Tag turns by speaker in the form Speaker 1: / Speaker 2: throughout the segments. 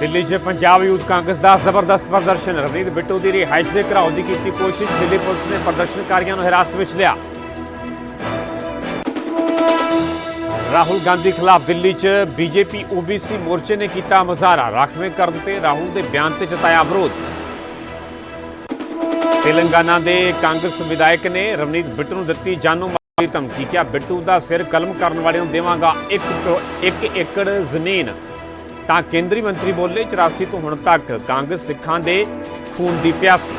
Speaker 1: ਦਿੱਲੀ 'ਚ ਪੰਜਾਬ ਯੂਥ ਕਾਂਗਰਸ ਦਾ ਜ਼ਬਰਦਸਤ ਪ੍ਰਦਰਸ਼ਨ। ਰਵਨੀਤ ਬਿੱਟੂ ਦੀ ਰਿਹਾਇਸ਼ ਦੇ ਘਰਾਓ ਦੀ ਕੀਤੀ ਕੋਸ਼ਿਸ਼, ਦਿੱਲੀ ਪੁਲਿਸ ਨੇ ਪ੍ਰਦਰਸ਼ਨਕਾਰੀਆਂ ਨੂੰ ਹਿਰਾਸਤ ਵਿੱਚ ਲਿਆ। ਰਾਹੁਲ ਗਾਂਧੀ ਖਿਲਾਫ ਦਿੱਲੀ 'ਚ ਬੀਜੇਪੀ ਓਬੀਸੀ ਮੋਰਚੇ ਨੇ ਕੀਤਾ ਮੁਜ਼ਾਹਰਾ। ਰਾਖਵੇਂ ਕਰਨ ਤੇ ਰਾਹੁਲ ਦੇ ਬਿਆਨ ਤੇ ਜਤਾਇਆ ਵਿਰੋਧ। ਤੇਲੰਗਾਨਾ ਦੇ ਕਾਂਗਰਸ ਵਿਧਾਇਕ ਨੇ ਰਵਨੀਤ ਬਿੱਟੂ ਨੂੰ ਦਿੱਤੀ ਜਾਨੂ ਮਾਰਨ ਦੀ ਧਮਕੀ। ਕਿਹਾ, ਬਿੱਟੂ ਦਾ ਸਿਰ ਕਲਮ ਕਰਨ ਵਾਲਿਆਂ ਨੂੰ ਦੇਵਾਂਗਾ। 1 ਏਕੜ ਜ਼ਮੀਨ ਤਾਂ ਕੇਂਦਰੀ ਮੰਤਰੀ ਬੋਲੇ 84 ਤੋਂ ਹੁਣ ਤੱਕ ਕਾਂਗਰਸ ਸਿੱਖਾਂ ਦੇ ਖੂਨ ਦੀ ਪਿਆਸੀ।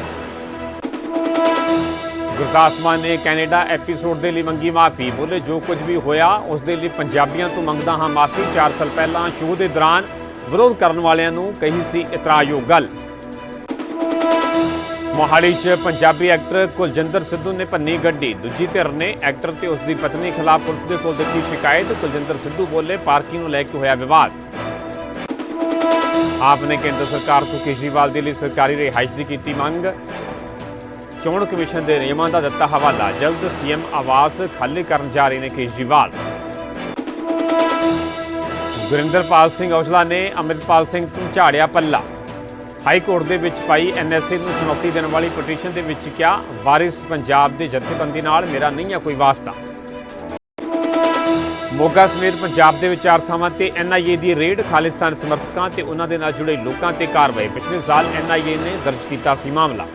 Speaker 1: ਗੁਰਦਾਸ ਮਾਨ ਨੇ ਕੈਨੇਡਾ ਐਪੀਸੋਡ ਦੇ ਲਈ ਮੰਗੀ ਮਾਫੀ, ਬੋਲੇ ਜੋ ਕੁਝ ਵੀ ਹੋਇਆ, ਉਸ ਦੇ ਲਈ ਪੰਜਾਬੀਆਂ ਤੋਂ ਮੰਗਦਾ ਹਾਂ ਮਾਫੀ। 4 ਸਾਲ ਪਹਿਲਾਂ ਸ਼ੋਅ ਦੇ ਦੌਰਾਨ ਵਿਰੋਧ ਕਰਨ ਵਾਲਿਆਂ ਨੂੰ ਕਹੀ ਸੀ ਇਤਰਾਜ਼ਯੋਗ ਗੱਲ। ਮੋਹਾਲੀ 'ਚ ਪੰਜਾਬੀ ਐਕਟਰ ਕੁਲਜਿੰਦਰ ਸਿੱਧੂ ਨੇ ਭੰਨੀ ਗੱਡੀ। ਦੂਜੀ ਧਿਰ ਨੇ ਐਕਟਰ ਤੇ ਉਸ ਦੀ ਪਤਨੀ ਖਿਲਾਫ ਪੁਲਿਸ ਦੇ ਕੋਲ ਦਿੱਤੀ ਸ਼ਿਕਾਇਤ। ਕੁਲਜਿੰਦਰ ਸਿੱਧੂ ਬੋਲੇ, ਪਾਰਕਿੰਗ ਨੂੰ ਲੈ ਕੇ ਹੋਇਆ ਵਿਵਾਦ। ਆਪ ਨੇ ਕੇਂਦਰ ਸਰਕਾਰ ਤੋਂ ਕੇਜਰੀਵਾਲ ਦੇ ਲਈ ਸਰਕਾਰੀ ਰਿਹਾਇਸ਼ ਦੀ ਕੀਤੀ ਮੰਗ। ਚੋਣ ਕਮਿਸ਼ਨ ਦੇ ਨਿਯਮਾਂ ਦਾ ਦਿੱਤਾ ਹਵਾਲਾ। ਜਲਦ ਸੀਐਮ ਆਵਾਸ ਖਾਲੀ ਕਰਨ ਜਾ ਰਹੇ ਨੇ ਕੇਜਰੀਵਾਲ। ਗੁਰਿੰਦਰਪਾਲ ਸਿੰਘ ਔਜਲਾ ਨੇ ਅੰਮ੍ਰਿਤਪਾਲ ਸਿੰਘ ਤੋਂ ਝਾੜਿਆ ਪੱਲਾ। ਹਾਈ ਕੋਰਟ ਦੇ ਵਿੱਚ ਪਾਈ ਐਨਐਸਏ ਨੂੰ ਚੁਣੌਤੀ ਦੇਣ ਵਾਲੀ ਪਟੀਸ਼ਨ ਦੇ ਵਿੱਚ ਕਿਹਾ, ਵਾਰਿਸ ਪੰਜਾਬ ਦੇ ਜਥੇਬੰਦੀ ਨਾਲ ਮੇਰਾ ਨਹੀਂ ਹੈ ਕੋਈ ਵਾਸਤਾ। ਮੋਗਾ ਸਮੇਤ ਪੰਜਾਬ ਦੇ ਵਿਚਾਰ ਥਾਵਾਂ ਤੇ ਐਨਆਈਏ ਦੀ ਰੇਡ, ਖਾਲਿਸਤਾਨ ਸਮਰਥਕਾਂ ਤੇ ਉਹਨਾਂ ਦੇ ਨਾਲ ਜੁੜੇ ਲੋਕਾਂ ਤੇ ਕਾਰਵਾਈ। ਪਿਛਲੇ ਸਾਲ ਐਨਆਈਏ ਨੇ ਦਰਜ ਕੀਤਾ ਸੀ ਮਾਮਲਾ।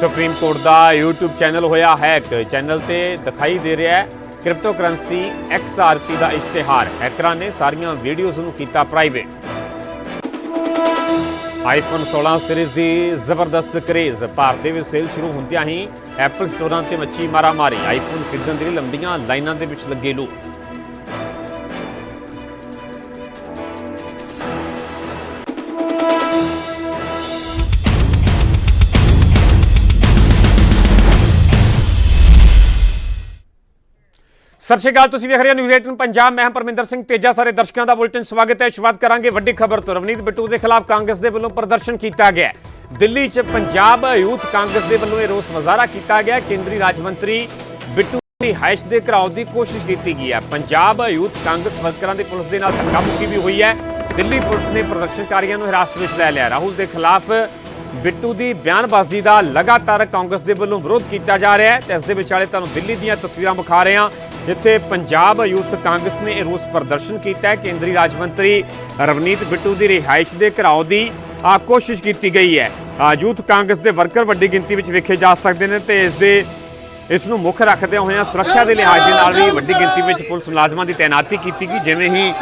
Speaker 1: ਸੁਪਰੀਮ ਕੋਰਟ ਦਾ YouTube ਚੈਨਲ ਹੋਇਆ ਹੈਕ। ਚੈਨਲ ਤੇ ਦਿਖਾਈ ਦੇ ਰਿਹਾ ਹੈ ਕ੍ਰਿਪਟੋਕਰੰਸੀ XRP ਦਾ ਇਸ਼ਤਿਹਾਰ। ਹੈਕਰਾਂ ਨੇ ਸਾਰੀਆਂ ਵੀਡੀਓਜ਼ ਨੂੰ ਕੀਤਾ ਪ੍ਰਾਈਵੇਟ ਆਈਫੋਨ 16 ਸੀਰੀਜ਼ ਦੀ ਜ਼ਬਰਦਸਤ ਕਰੇਜ਼ ਭਾਰਤ ਦੇ ਵਿੱਚ ਸੇਲ ਸ਼ੁਰੂ ਹੁੰਦਿਆਂ ਹੀ ਐਪਲ ਸਟੋਰਾਂ ਤੇ ਮੱਛੀ ਮਾਰਾਮਾਰੀ। ਆਈਫੋਨ ਖਰੀਦਣ ਦੇ ਲਈ ਲੰਬੀਆਂ ਲਾਈਨਾਂ ਦੇ ਵਿੱਚ ਲੱਗੇ ਲੋਕ। ਸਤਿ ਸ਼੍ਰੀ ਅਕਾਲ, ਤੁਸੀਂ ਵੇਖ ਰਹੇ ਹੋ ਨਿਊਜ਼ 18 ਪੰਜਾਬ। ਮੈਂ ਹਾਂ ਪਰਮਿੰਦਰ ਸਿੰਘ ਤੇਜਾ। ਸਾਰੇ ਦਰਸ਼ਕਾਂ ਦਾ ਬੁਲਟਨ ਸਵਾਗਤ ਹੈ। ਸ਼ੁਰੂਆਤ ਕਰਾਂਗੇ ਵੱਡੀ ਖਬਰ ਤੋਂ। ਰਵਨੀਤ ਬਿੱਟੂ ਦੇ ਖਿਲਾਫ ਕਾਂਗਰਸ ਦੇ ਵੱਲੋਂ ਪ੍ਰਦਰਸ਼ਨ ਕੀਤਾ ਗਿਆ ਦਿੱਲੀ 'ਚ ਪੰਜਾਬ ਯੂਥ ਕਾਂਗਰਸ ਦੇ ਵੱਲੋਂ ਇਹ ਰੋਸ ਮੁਜ਼ਾਹਰਾ ਕੀਤਾ ਗਿਆ ਕੇਂਦਰੀ ਰਾਜ ਮੰਤਰੀ ਬਿੱਟੂ ਦੀ ਹਾਇਸ਼ ਦੇ ਘਰਾਓ ਦੀ ਕੋਸ਼ਿਸ਼ ਕੀਤੀ ਗਈ ਹੈ। ਪੰਜਾਬ ਯੂਥ ਕਾਂਗਰਸ ਵਰਕਰਾਂ ਦੇ ਪੁਲਿਸ ਦੇ ਨਾਲ ਧੱਕਾ ਮੁੱਕੀ ਵੀ ਹੋਈ ਹੈ। ਦਿੱਲੀ ਪੁਲਿਸ ਨੇ ਪ੍ਰਦਰਸ਼ਨਕਾਰੀਆਂ ਨੂੰ ਹਿਰਾਸਤ ਵਿੱਚ ਲੈ ਲਿਆ। ਰਾਹੁਲ ਦੇ ਖਿਲਾਫ ਬਿੱਟੂ ਦੀ ਬਿਆਨਬਾਜ਼ੀ ਦਾ ਲਗਾਤਾਰ ਕਾਂਗਰਸ ਦੇ ਵੱਲੋਂ ਵਿਰੋਧ ਕੀਤਾ ਜਾ ਰਿਹਾ ਹੈ। ਤੇ ਇਸ ਦੇ ਵਿਚਾਲੇ ਤੁਹਾਨੂੰ ਦਿੱਲੀ ਦੀਆਂ ਤਸਵੀਰਾਂ ਵਿਖਾ ਰਹੇ ਹਾਂ। ਜਿੱਥੇ ਪੰਜਾਬ ਯੂਥ ਕਾਂਗਰਸ ਨੇ ਇਹ ਰੋਸ ਪ੍ਰਦਰਸ਼ਨ ਕੀਤਾ ਹੈ। ਕੇਂਦਰੀ ਰਾਜ ਮੰਤਰੀ ਰਵਨੀਤ ਬਿੱਟੂ ਦੀ ਰਿਹਾਇਸ਼ ਦੇ ਘਰਾਓ ਦੀ ਕੋਸ਼ਿਸ਼ ਕੀਤੀ ਗਈ ਹੈ। ਯੂਥ ਕਾਂਗਰਸ ਦੇ ਵਰਕਰ ਵੱਡੀ ਗਿਣਤੀ ਵਿੱਚ ਵੇਖੇ ਜਾ ਸਕਦੇ ਨੇ ਤੇ ਇਸ ਦੇ ਇਸ ਨੂੰ ਮੁੱਖ ਰੱਖਦੇ ਹੋਏ ਸੁਰੱਖਿਆ ਦੇ ਲਿਹਾਜ਼ ਦੇ ਨਾਲ ਵੀ ਵੱਡੀ ਗਿਣਤੀ ਵਿੱਚ ਪੁਲਿਸ ਮੁਲਾਜ਼ਮਾਂ ਦੀ ਤਾਇਨਾਤੀ ਕੀਤੀ ਗਈ। ਜਿਵੇਂ ਹੀ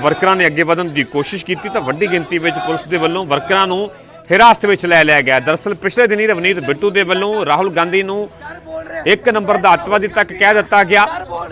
Speaker 1: ਵਰਕਰਾਂ ਨੇ ਅੱਗੇ ਵਧਣ ਦੀ ਕੋਸ਼ਿਸ਼ ਕੀਤੀ ਤਾਂ ਵੱਡੀ ਗਿਣਤੀ ਵਿੱਚ ਪੁਲਿਸ ਦੇ ਵੱਲੋਂ ਵਰਕਰਾਂ ਨੂੰ ਹਿਰਾਸਤ ਵਿੱਚ ਲੈ ਲਿਆ ਗਿਆ। ਦਰਅਸਲ ਪਿਛਲੇ ਦਿਨੀ ਰਵਨੀਤ ਬਿੱਟੂ ਦੇ ਵੱਲੋਂ ਰਾਹੁਲ ਗਾਂਧੀ ਨੂੰ ਇੱਕ ਨੰਬਰ ਦਾ ਅੱਤਵਾਦੀ ਤੱਕ ਕਹਿ ਦਿੱਤਾ ਗਿਆ।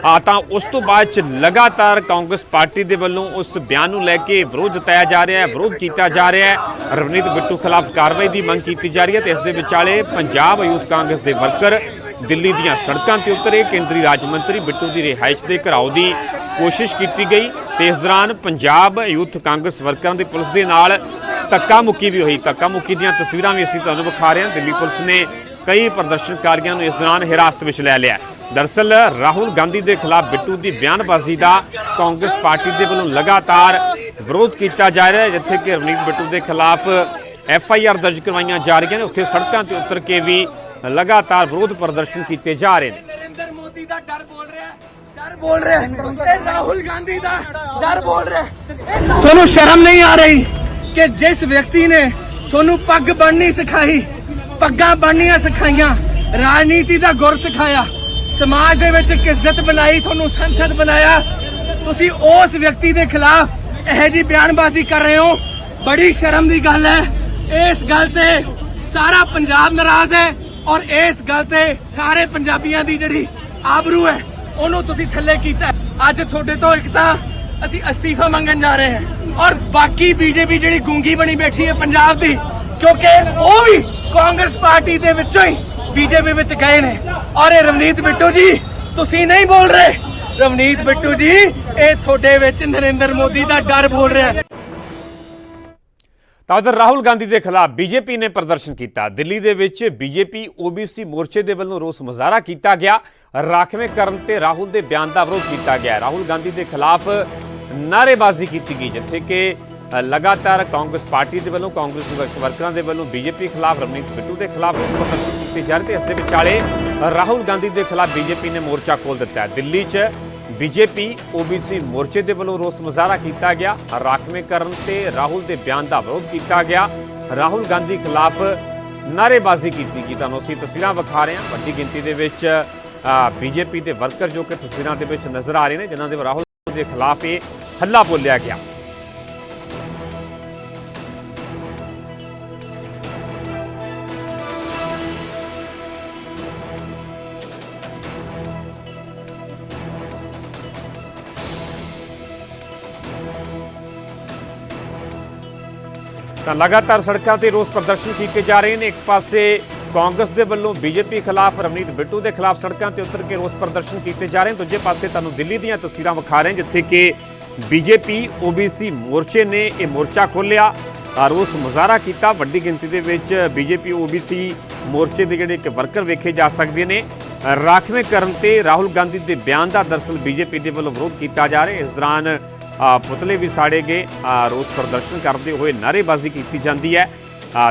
Speaker 1: ਆ ਤਾਂ ਉਸ ਤੋਂ ਬਾਅਦ ਚ ਲਗਾਤਾਰ ਕਾਂਗਰਸ ਪਾਰਟੀ ਦੇ ਵੱਲੋਂ ਉਸ ਬਿਆਨ ਨੂੰ ਲੈ ਕੇ ਵਿਰੋਧ ਜਤਾਇਆ ਜਾ ਰਿਹਾ ਹੈ, ਵਿਰੋਧ ਕੀਤਾ ਜਾ ਰਿਹਾ ਹੈ। ਰਵਨੀਤ ਬਿੱਟੂ ਖਿਲਾਫ ਕਾਰਵਾਈ ਦੀ ਮੰਗ ਕੀਤੀ ਜਾ ਰਹੀ ਹੈ ਤੇ ਇਸ ਦੇ ਵਿਚਾਲੇ ਪੰਜਾਬ ਯੂਥ ਕਾਂਗਰਸ ਦੇ ਵਰਕਰ ਦਿੱਲੀ ਦੀਆਂ ਸੜਕਾਂ ਤੇ ਉਤਰੇ। ਕੇਂਦਰੀ ਰਾਜ ਮੰਤਰੀ ਬਿੱਟੂ ਦੀ ਰਿਹਾਇਸ਼ ਦੇ ਘਰਾਓ ਦੀ ਕੋਸ਼ਿਸ਼ ਕੀਤੀ ਗਈ ਤੇ ਇਸ ਦੌਰਾਨ ਪੰਜਾਬ ਯੂਥ ਕਾਂਗਰਸ ਵਰਕਰਾਂ ਦੀ ਪੁਲਿਸ ਦੇ ਨਾਲ ਧੱਕਾ ਮੁੱਕੀ ਵੀ ਹੋਈ। ਧੱਕਾ ਮੁੱਕੀ ਦੀਆਂ ਤਸਵੀਰਾਂ ਵੀ ਅਸੀਂ ਤੁਹਾਨੂੰ ਵਿਖਾ ਰਹੇ ਹਾਂ। ਦਿੱਲੀ ਪੁਲਿਸ ਨੇ ਕਈ ਪ੍ਰਦਰਸ਼ਨਕਾਰੀਆਂ ਨੂੰ ਇਸ ਦੌਰਾਨ ਹਿਰਾਸਤ ਵਿੱਚ ਲੈ ਲਿਆ ਦਰਅਸਲ ਰਾਹੁਲ ਗਾਂਧੀ ਦੇ ਖਿਲਾਫ ਬਿੱਟੂ ਦੀ ਬਿਆਨਬਾਜ਼ੀ ਦਾ ਕਾਂਗਰਸ ਪਾਰਟੀ ਦੇ ਵੱਲੋਂ ਲਗਾਤਾਰ ਵਿਰੋਧ ਕੀਤਾ ਜਾ ਰਿਹਾ ਹੈ ਜਿੱਥੇ ਕਿ ਰਵਨੀਤ ਬਿੱਟੂ ਦੇ ਖਿਲਾਫ ਐਫ ਆਈ ਆਰ ਦਰਜ ਕਰਵਾਈਆਂ ਜਾ ਰਹੀਆਂ ਨੇ ਉੱਥੇ ਸੜਕਾਂ ਤੇ ਉਤਰ ਕੇ ਵੀ ਲਗਾਤਾਰ ਵਿਰੋਧ ਪ੍ਰਦਰਸ਼ਨ ਕੀਤੇ ਜਾ ਰਹੇ ਨੇ
Speaker 2: ਨਰਿੰਦਰ ਮੋਦੀ ਦਾ ਡਰ ਬੋਲ ਰਿਹਾ ਹੈ, ਡਰ ਬੋਲ ਰਿਹਾ ਹੈ। ਇਹ ਰਾਹੁਲ ਗਾਂਧੀ ਦਾ ਡਰ ਬੋਲ ਰਿਹਾ ਹੈ। ਤੁਹਾਨੂੰ ਸ਼ਰਮ ਨਹੀਂ ਆ ਰਹੀ ਕਿ ਜਿਸ ਵਿਅਕਤੀ ਨੇ ਤੁਹਾਨੂੰ ਪੱਗ ਬੰਨਣੀ ਸਿਖਾਈ ਪੱਗਾਂ ਬੰਨਣੀਆਂ ਸਿਖਾਈਆਂ, ਰਾਜਨੀਤੀ ਦਾ ਗੁਰ ਸਿਖਾਇਆ, ਸਮਾਜ ਦੇ ਵਿੱਚ ਇੱਕ ਇੱਜ਼ਤ ਬਣਾਈ, ਤੁਹਾਨੂੰ ਸੰਸਦ ਬਣਾਇਆ। ਤੁਸੀਂ ਉਸ ਵਿਅਕਤੀ ਦੇ ਖਿਲਾਫ ਇਹੋ ਜੀ ਬਿਆਨਬਾਜ਼ੀ ਕਰ ਰਹੇ ਹੋ। ਬੜੀ ਸ਼ਰਮ ਦੀ ਗੱਲ ਹੈ। ਇਸ ਗੱਲ ਤੇ ਸਾਰਾ ਪੰਜਾਬ ਨਾਰਾਜ਼ ਹੈ ਔਰ ਇਸ ਗੱਲ ਤੇ ਸਾਰੇ ਪੰਜਾਬੀਆਂ ਦੀ ਜਿਹੜੀ ਆਬਰੂ ਹੈ, ਉਹਨੂੰ ਤੁਸੀਂ ਥੱਲੇ ਕੀਤਾ ਅੱਜ ਤੁਹਾਡੇ ਤੋਂ ਇੱਕ ਤਾਂ ਅਸੀਂ ਅਸਤੀਫਾ ਮੰਗਣ ਜਾ ਰਹੇ ਹਾਂ ਔਰ ਬਾਕੀ ਬੀਜੇਪੀ ਜਿਹੜੀ ਗੂੰਗੀ ਬਣੀ ਬੈਠੀ ਹੈ ਪੰਜਾਬ ਦੀ ਕਿਉਂਕਿ ਉਹ ਵੀ ਕਾਂਗਰਸ ਪਾਰਟੀ ਦੇ ਵਿੱਚੋਂ ਹੀ ਬੀਜੇਪੀ ਵਿੱਚ ਗਏ ਨੇ। ਔਰ ਇਹ ਰਵਨੀਤ ਬਿੱਟੂ ਜੀ, ਤੁਸੀਂ ਨਹੀਂ ਬੋਲ ਰਹੇ। ਰਵਨੀਤ ਬਿੱਟੂ ਜੀ, ਇਹ ਤੁਹਾਡੇ ਵਿੱਚ ਨਰਿੰਦਰ ਮੋਦੀ ਦਾ ਡਰ ਬੋਲ ਰਿਹਾ ਹੈ।
Speaker 1: ਤਾਂ ਉਧਰ ਰਾਹੁਲ ਗਾਂਧੀ ਦੇ ਖਿਲਾਫ ਬੀਜੇਪੀ ਨੇ ਪ੍ਰਦਰਸ਼ਨ ਕੀਤਾ। ਦਿੱਲੀ ਦੇ ਵਿੱਚ ਬੀਜੇਪੀ ਓਬੀਸੀ ਮੋਰਚੇ ਦੇ ਵੱਲੋਂ ਰੋਸ ਮੁਜ਼ਾਹਰਾ ਕੀਤਾ ਗਿਆ। ਰਾਖਵੇਂ ਕਰਨ ਤੇ ਰਾਹੁਲ ਦੇ ਬਿਆਨ ਦਾ ਵਿਰੋਧ ਕੀਤਾ ਗਿਆ। ਰਾਹੁਲ ਗਾਂਧੀ ਦੇ ਖਿਲਾਫ ਨਾਅਰੇਬਾਜ਼ੀ ਕੀਤੀ ਗਈ, ਜਿੱਥੇ ਕਿ ਲਗਾਤਾਰ ਕਾਂਗਰਸ ਪਾਰਟੀ ਦੇ ਵੱਲੋਂ, ਕਾਂਗਰਸ ਵਰਕ- ਵਰਕਰਾਂ ਦੇ ਵੱਲੋਂ ਬੀਜੇਪੀ ਖਿਲਾਫ, ਰਵਨੀਤ ਬਿੱਟੂ ਦੇ ਖਿਲਾਫ ਰੋਸ ਪ੍ਰਦਰਸ਼ਨ ਜਾ ਰਹੀ ਤੇ ਇਸ ਦੇ ਵਿਚਾਲੇ ਰਾਹੁਲ ਗਾਂਧੀ ਦੇ ਖਿਲਾਫ ਬੀਜੇਪੀ ਨੇ ਮੋਰਚਾ ਖੋਲ ਦਿੱਤਾ ਹੈ। ਦਿੱਲੀ 'ਚ ਬੀਜੇਪੀ, ਓਬੀਸੀ ਮੋਰਚੇ ਦੇ ਵੱਲੋਂ ਰੋਸ ਮੁਜ਼ਾਹਰਾ ਕੀਤਾ ਗਿਆ। ਰਾਖਵੇਂਕਰਨ ਤੇ ਰਾਹੁਲ ਦੇ ਬਿਆਨ ਦਾ ਵਿਰੋਧ ਕੀਤਾ ਗਿਆ। ਰਾਹੁਲ ਗਾਂਧੀ ਖਿਲਾਫ ਨਾਅਰੇਬਾਜ਼ੀ ਕੀਤੀ ਗਈ। ਤੁਹਾਨੂੰ ਅਸੀਂ ਤਸਵੀਰਾਂ ਵਿਖਾ ਰਹੇ ਹਾਂ। ਵੱਡੀ ਗਿਣਤੀ ਦੇ ਵਿੱਚ ਬੀਜੇਪੀ ਦੇ ਵਰਕਰ ਜੋ ਕਿ ਤਸਵੀਰਾਂ ਦੇ ਵਿੱਚ ਨਜ਼ਰ ਆ ਰਹੇ ਨੇ, ਜਿਨ੍ਹਾਂ ਦੇ ਰਾਹੁਲ ਦੇ ਖਿਲਾਫ ਇਹ ਹੱਲਾ ਬੋਲਿਆ ਗਿਆ। ਤਾਂ ਲਗਾਤਾਰ ਸੜਕਾਂ ਤੇ ਰੋਸ ਪ੍ਰਦਰਸ਼ਨ ਕੀਤੇ ਜਾ ਰਹੇ ਨੇ। ਇੱਕ ਪਾਸੇ ਕਾਂਗਰਸ ਦੇ ਵੱਲੋਂ ਬੀਜੇਪੀ ਖਿਲਾਫ, ਰਵਨੀਤ ਬਿੱਟੂ ਦੇ ਖਿਲਾਫ ਸੜਕਾਂ ਤੇ ਉਤਰ ਕੇ ਰੋਸ ਪ੍ਰਦਰਸ਼ਨ ਕੀਤੇ ਜਾ ਰਹੇ ਨੇ। ਦੂਜੇ ਪਾਸੇ ਤੁਹਾਨੂੰ ਦਿੱਲੀ ਦੀਆਂ ਤਸਵੀਰਾਂ ਵਿਖਾ ਰਹੇ ਜਿੱਥੇ ਕਿ ਬੀਜੇਪੀ, ਓਬੀਸੀ ਮੋਰਚੇ ਨੇ ਇਹ ਮੋਰਚਾ ਖੋਲ੍ਹਿਆ। ਰੋਸ ਮੁਜ਼ਾਹਰਾ ਕੀਤਾ। ਵੱਡੀ ਗਿਣਤੀ ਦੇ ਵਿੱਚ ਬੀਜੇਪੀ, ਓਬੀਸੀ ਮੋਰਚੇ ਦੇ ਜਿਹੜੇ ਕਿ ਵਰਕਰ ਵੇਖੇ ਜਾ ਸਕਦੇ ਨੇ। ਰਾਖਵੇਂ ਕਰਨ ਤੇ ਰਾਹੁਲ ਗਾਂਧੀ ਦੇ ਬਿਆਨ ਦਾ ਦਰਸਲ ਬੀਜੇਪੀ ਦੇ ਵੱਲੋਂ ਵਿਰੋਧ ਕੀਤਾ ਜਾ ਰਿਹਾ ਇਸ ਦੌਰਾਨ ਪੁਤਲੇ ਵੀ ਸਾੜੇ ਗਏ। ਰੋਸ ਪ੍ਰਦਰਸ਼ਨ ਕਰਦੇ ਹੋਏ ਨਾਅਰੇਬਾਜ਼ੀ ਕੀਤੀ ਜਾਂਦੀ ਹੈ।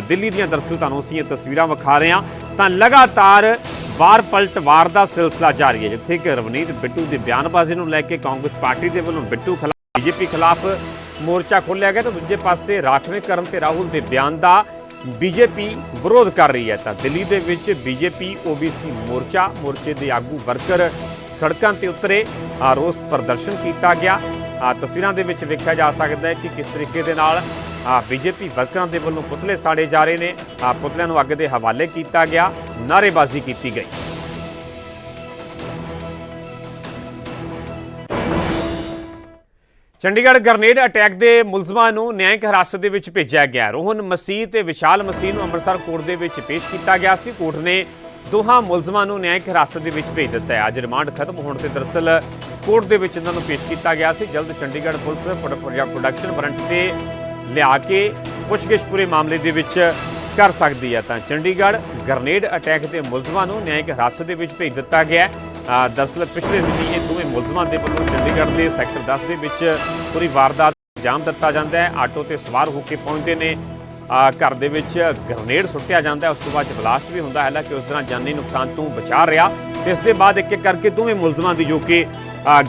Speaker 1: ਦਿੱਲੀ ਦੀਆਂ ਦਰਸਲ ਤੁਹਾਨੂੰ ਅਸੀਂ ਇਹ ਤਸਵੀਰਾਂ ਵਿਖਾ ਰਹੇ ਹਾਂ। ਤਾਂ ਲਗਾਤਾਰ ਵਾਰ ਪਲਟ ਵਾਰ ਦਾ ਸਿਲਸਿਲਾ ਜਾਰੀ ਹੈ, ਜਿੱਥੇ ਕਿ ਰਵਨੀਤ ਬਿੱਟੂ ਦੀ ਬਿਆਨਬਾਜ਼ੀ ਨੂੰ ਲੈ ਕੇ ਕਾਂਗਰਸ ਪਾਰਟੀ ਦੇ ਵੱਲੋਂ ਬਿੱਟੂ ਖਿਲਾਫ, ਬੀਜੇਪੀ ਖਿਲਾਫ ਮੋਰਚਾ ਖੋਲ੍ਹਿਆ ਗਿਆ ਤਾਂ ਦੂਜੇ ਪਾਸੇ ਰਾਖਵੇਂ ਕਰਨ ਤੇ ਰਾਹੁਲ ਦੇ ਬਿਆਨ ਦਾ ਬੀਜੇਪੀ ਵਿਰੋਧ ਕਰ ਰਹੀ ਹੈ। ਤਾਂ ਦਿੱਲੀ ਦੇ ਵਿੱਚ ਬੀਜੇਪੀ, ਓਬੀਸੀ ਮੋਰਚਾ, ਮੋਰਚੇ ਦੇ ਆਗੂ ਵਰਕਰ ਸੜਕਾਂ ਤੇ ਉਤਰੇ। ਰੋਸ ਪ੍ਰਦਰਸ਼ਨ ਕੀਤਾ ਗਿਆ। ਤਸਵੀਰਾਂ ਦੇ ਵਿੱਚ ਵੇਖਿਆ ਜਾ ਸਕਦਾ ਹੈ ਕਿ ਕਿਸ ਤਰੀਕੇ ਦੇ ਨਾਲ ਬੀਜੇਪੀ ਵਰਕਰਾਂ ਦੇ ਵੱਲੋਂ ਪੁਤਲੇ ਸਾੜੇ ਜਾ ਰਹੇ ਨੇ। ਪੁਤਲਿਆਂ ਨੂੰ ਅੱਗ ਦੇ ਹਵਾਲੇ ਕੀਤਾ ਗਿਆ, ਨਾਅਰੇਬਾਜ਼ੀ ਕੀਤੀ ਗਈ। ਚੰਡੀਗੜ੍ਹ ਗਰਨੇਡ ਅਟੈਕ ਦੇ ਮੁਲਜ਼ਮਾਂ ਨੂੰ ਨਿਆਂਇਕ ਹਿਰਾਸਤ ਦੇ ਵਿੱਚ ਭੇਜਿਆ ਗਿਆ। ਰੋਹਨ ਮਸੀਹ ਤੇ ਵਿਸ਼ਾਲ ਮਸੀਹ ਨੂੰ ਅੰਮ੍ਰਿਤਸਰ ਕੋਰਟ ਦੇ ਵਿੱਚ ਪੇਸ਼ ਕੀਤਾ ਗਿਆ ਸੀ। ਕੋਰਟ ਨੇ ਦੋਹਾਂ ਮੁਲਜ਼ਮਾਂ ਨੂੰ ਨਿਆਇਕ ਹਿਰਾਸਤ ਦੇ ਵਿੱਚ ਭੇਜ ਦਿੱਤਾ ਹੈ। ਅੱਜ ਰਿਮਾਂਡ ਖਤਮ ਹੋਣ ਤੇ ਦਰਅਸਲ ਕੋਰਟ ਦੇ ਵਿੱਚ ਇਹਨਾਂ ਨੂੰ ਪੇਸ਼ ਕੀਤਾ ਗਿਆ ਸੀ। ਜਲਦ Chandigarh police prod- production warrant ਤੇ ਲਿਆ ਕੇ ਪੁੱਛਗਿੱਛ ਪੂਰੇ ਮਾਮਲੇ ਦੇ ਵਿੱਚ ਕਰ ਸਕਦੀ ਹੈ। ਤਾਂ ਚੰਡੀਗੜ੍ਹ ਗ੍ਰਨੇਡ ਅਟੈਕ ਦੇ ਮੁਲਜ਼ਮਾਂ ਨੂੰ ਨਿਆਇਕ ਹਿਰਾਸਤ ਦੇ ਵਿੱਚ ਭੇਜ ਦਿੱਤਾ ਗਿਆ ਹੈ। ਦਰਅਸਲ ਪਿਛਲੇ ਦਿਨੀ ਇਹ ਦੋਵੇਂ ਮੁਲਜ਼ਮਾਂ ਦੇ ਵੱਲੋਂ ਚੰਡੀਗੜ੍ਹ ਦੇ ਸੈਕਟਰ 10 ਦੇ ਵਿੱਚ ਪੂਰੀ ਵਾਰਦਾਤ ਨੂੰ ਅੰਜਾਮ ਦਿੱਤਾ ਜਾਂਦਾ ਹੈ। ਆਟੋ ਤੇ ਸਵਾਰ ਹੋ ਕੇ ਪਹੁੰਚਦੇ ਨੇ। ਘਰ ਦੇ ਵਿੱਚ ਗ੍ਰਨੇਡ ਸੁੱਟਿਆ ਜਾਂਦਾ ਉਸ ਤੋਂ ਬਾਅਦ ਬਲਾਸਟ ਵੀ ਹੁੰਦਾ ਹੈ। ਹਾਲਾਂਕਿ ਉਸ ਤਰ੍ਹਾਂ ਜਾਨੀ ਨੁਕਸਾਨ ਤੋਂ ਬਚਾ ਰਿਹਾ, ਤੇ ਇਸ ਦੇ ਬਾਅਦ ਇੱਕ ਇੱਕ ਕਰਕੇ ਦੋਵੇਂ ਮੁਲਜ਼ਮਾਂ ਦੀ ਜੋ ਕਿ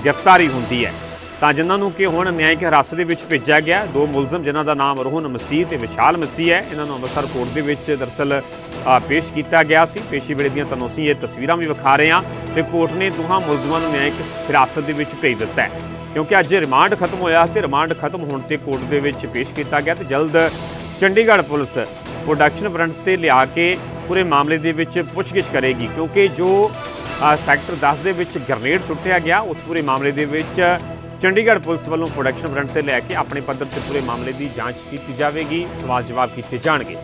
Speaker 1: ਗ੍ਰਿਫਤਾਰੀ ਹੁੰਦੀ ਹੈ। ਤਾਂ ਜਿਨ੍ਹਾਂ ਨੂੰ ਕਿ ਹੁਣ ਨਿਆਂਇਕ ਹਿਰਾਸਤ ਦੇ ਵਿੱਚ ਭੇਜਿਆ ਗਿਆ, ਦੋ ਮੁਲਜ਼ਮ ਜਿਨ੍ਹਾਂ ਦਾ ਨਾਮ ਰੋਹਨ ਮਸੀਹ ਤੇ ਵਿਸ਼ਾਲ ਮਸੀਹ ਹੈ, ਇਹਨਾਂ ਨੂੰ ਅੰਮ੍ਰਿਤਸਰ ਕੋਰਟ ਦੇ ਵਿੱਚ ਦਰਅਸਲ ਪੇਸ਼ ਕੀਤਾ ਗਿਆ ਸੀ। ਪੇਸ਼ੀ ਵੇਲੇ ਦੀਆਂ ਤੁਹਾਨੂੰ ਅਸੀਂ ਇਹ ਤਸਵੀਰਾਂ ਵੀ ਵਿਖਾ ਰਹੇ ਹਾਂ ਤੇ ਕੋਰਟ ਨੇ ਦੋਹਾਂ ਮੁਲਜ਼ਮਾਂ ਨੂੰ ਨਿਆਂਇਕ ਹਿਰਾਸਤ ਦੇ ਵਿੱਚ ਭੇਜ ਦਿੱਤਾ ਹੈ। ਕਿਉਂਕਿ ਅੱਜ ਰਿਮਾਂਡ ਖਤਮ ਹੋਇਆ ਤੇ ਰਿਮਾਂਡ ਖਤਮ ਹੋਣ ਤੇ ਕੋਰਟ ਦੇ ਵਿੱਚ ਪੇਸ਼ ਕੀਤਾ ਗਿਆ ਤੇ ਜਲਦ ਚੰਡੀਗੜ੍ਹ ਪੁਲਿਸ ਪ੍ਰੋਡਕਸ਼ਨ ਫਰੰਟ ਤੇ ਲਿਆ ਕੇ ਪੂਰੇ ਮਾਮਲੇ ਦੇ ਵਿੱਚ ਪੁੱਛਗਿੱਛ ਕਰੇਗੀ, ਕਿਉਂਕਿ ਜੋ ਸੈਕਟਰ 10 ਦੇ ਵਿੱਚ ਗ੍ਰਨੇਡ ਸੁੱਟਿਆ ਗਿਆ, ਉਸ ਪੂਰੇ ਮਾਮਲੇ ਦੇ ਵਿੱਚ ਚੰਡੀਗੜ੍ਹ ਪੁਲਿਸ ਵੱਲੋਂ ਪ੍ਰੋਡਕਸ਼ਨ ਫਰੰਟ ਤੇ ਲੈ ਕੇ ਆਪਣੇ ਪੱਧਰ ਤੇ ਪੂਰੇ ਮਾਮਲੇ ਦੀ ਜਾਂਚ ਕੀਤੀ ਜਾਵੇਗੀ, ਸਵਾਲ ਜਵਾਬ ਕੀਤੇ ਜਾਣਗੇ।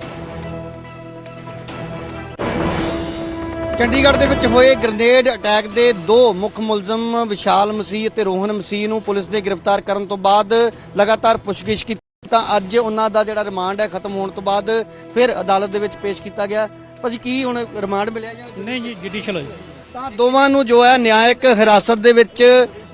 Speaker 3: ਚੰਡੀਗੜ੍ਹ ਦੇ ਵਿੱਚ ਹੋਏ ਗ੍ਰਨੇਡ ਅਟੈਕ ਦੇ ਦੋ ਮੁੱਖ ਮੁਲਜ਼ਮ ਵਿਸ਼ਾਲ ਮਸੀਹ ਅਤੇ ਰੋਹਨ ਮਸੀਹ ਨੂੰ ਪੁਲਿਸ ਨੇ ਗ੍ਰਿਫਤਾਰ ਕਰਨ ਤੋਂ ਬਾਅਦ ਲਗਾਤਾਰ ਪੁੱਛਗਿੱਛ ਕੀਤੀ ਤਾਂ ਅੱਜ ਉਹਨਾਂ ਦਾ ਜਿਹੜਾ ਰਿਮਾਂਡ ਹੈ ਖਤਮ ਹੋਣ ਤੋਂ ਬਾਅਦ ਫਿਰ ਅਦਾਲਤ ਦੇ ਵਿੱਚ ਪੇਸ਼ ਕੀਤਾ ਗਿਆ। ਭਾਜੀ ਕੀ ਹੁਣ ਰਿਮਾਂਡ ਮਿਲਿਆ ਜਾਂ
Speaker 4: ਨਹੀਂ ਜੀ ਜੁਡੀਸ਼ੀਅਲ ਹੈ।
Speaker 3: ਤਾਂ ਦੋਵਾਂ ਨੂੰ ਜੋ ਹੈ ਨਿਆਇਕ ਹਿਰਾਸਤ ਦੇ ਵਿੱਚ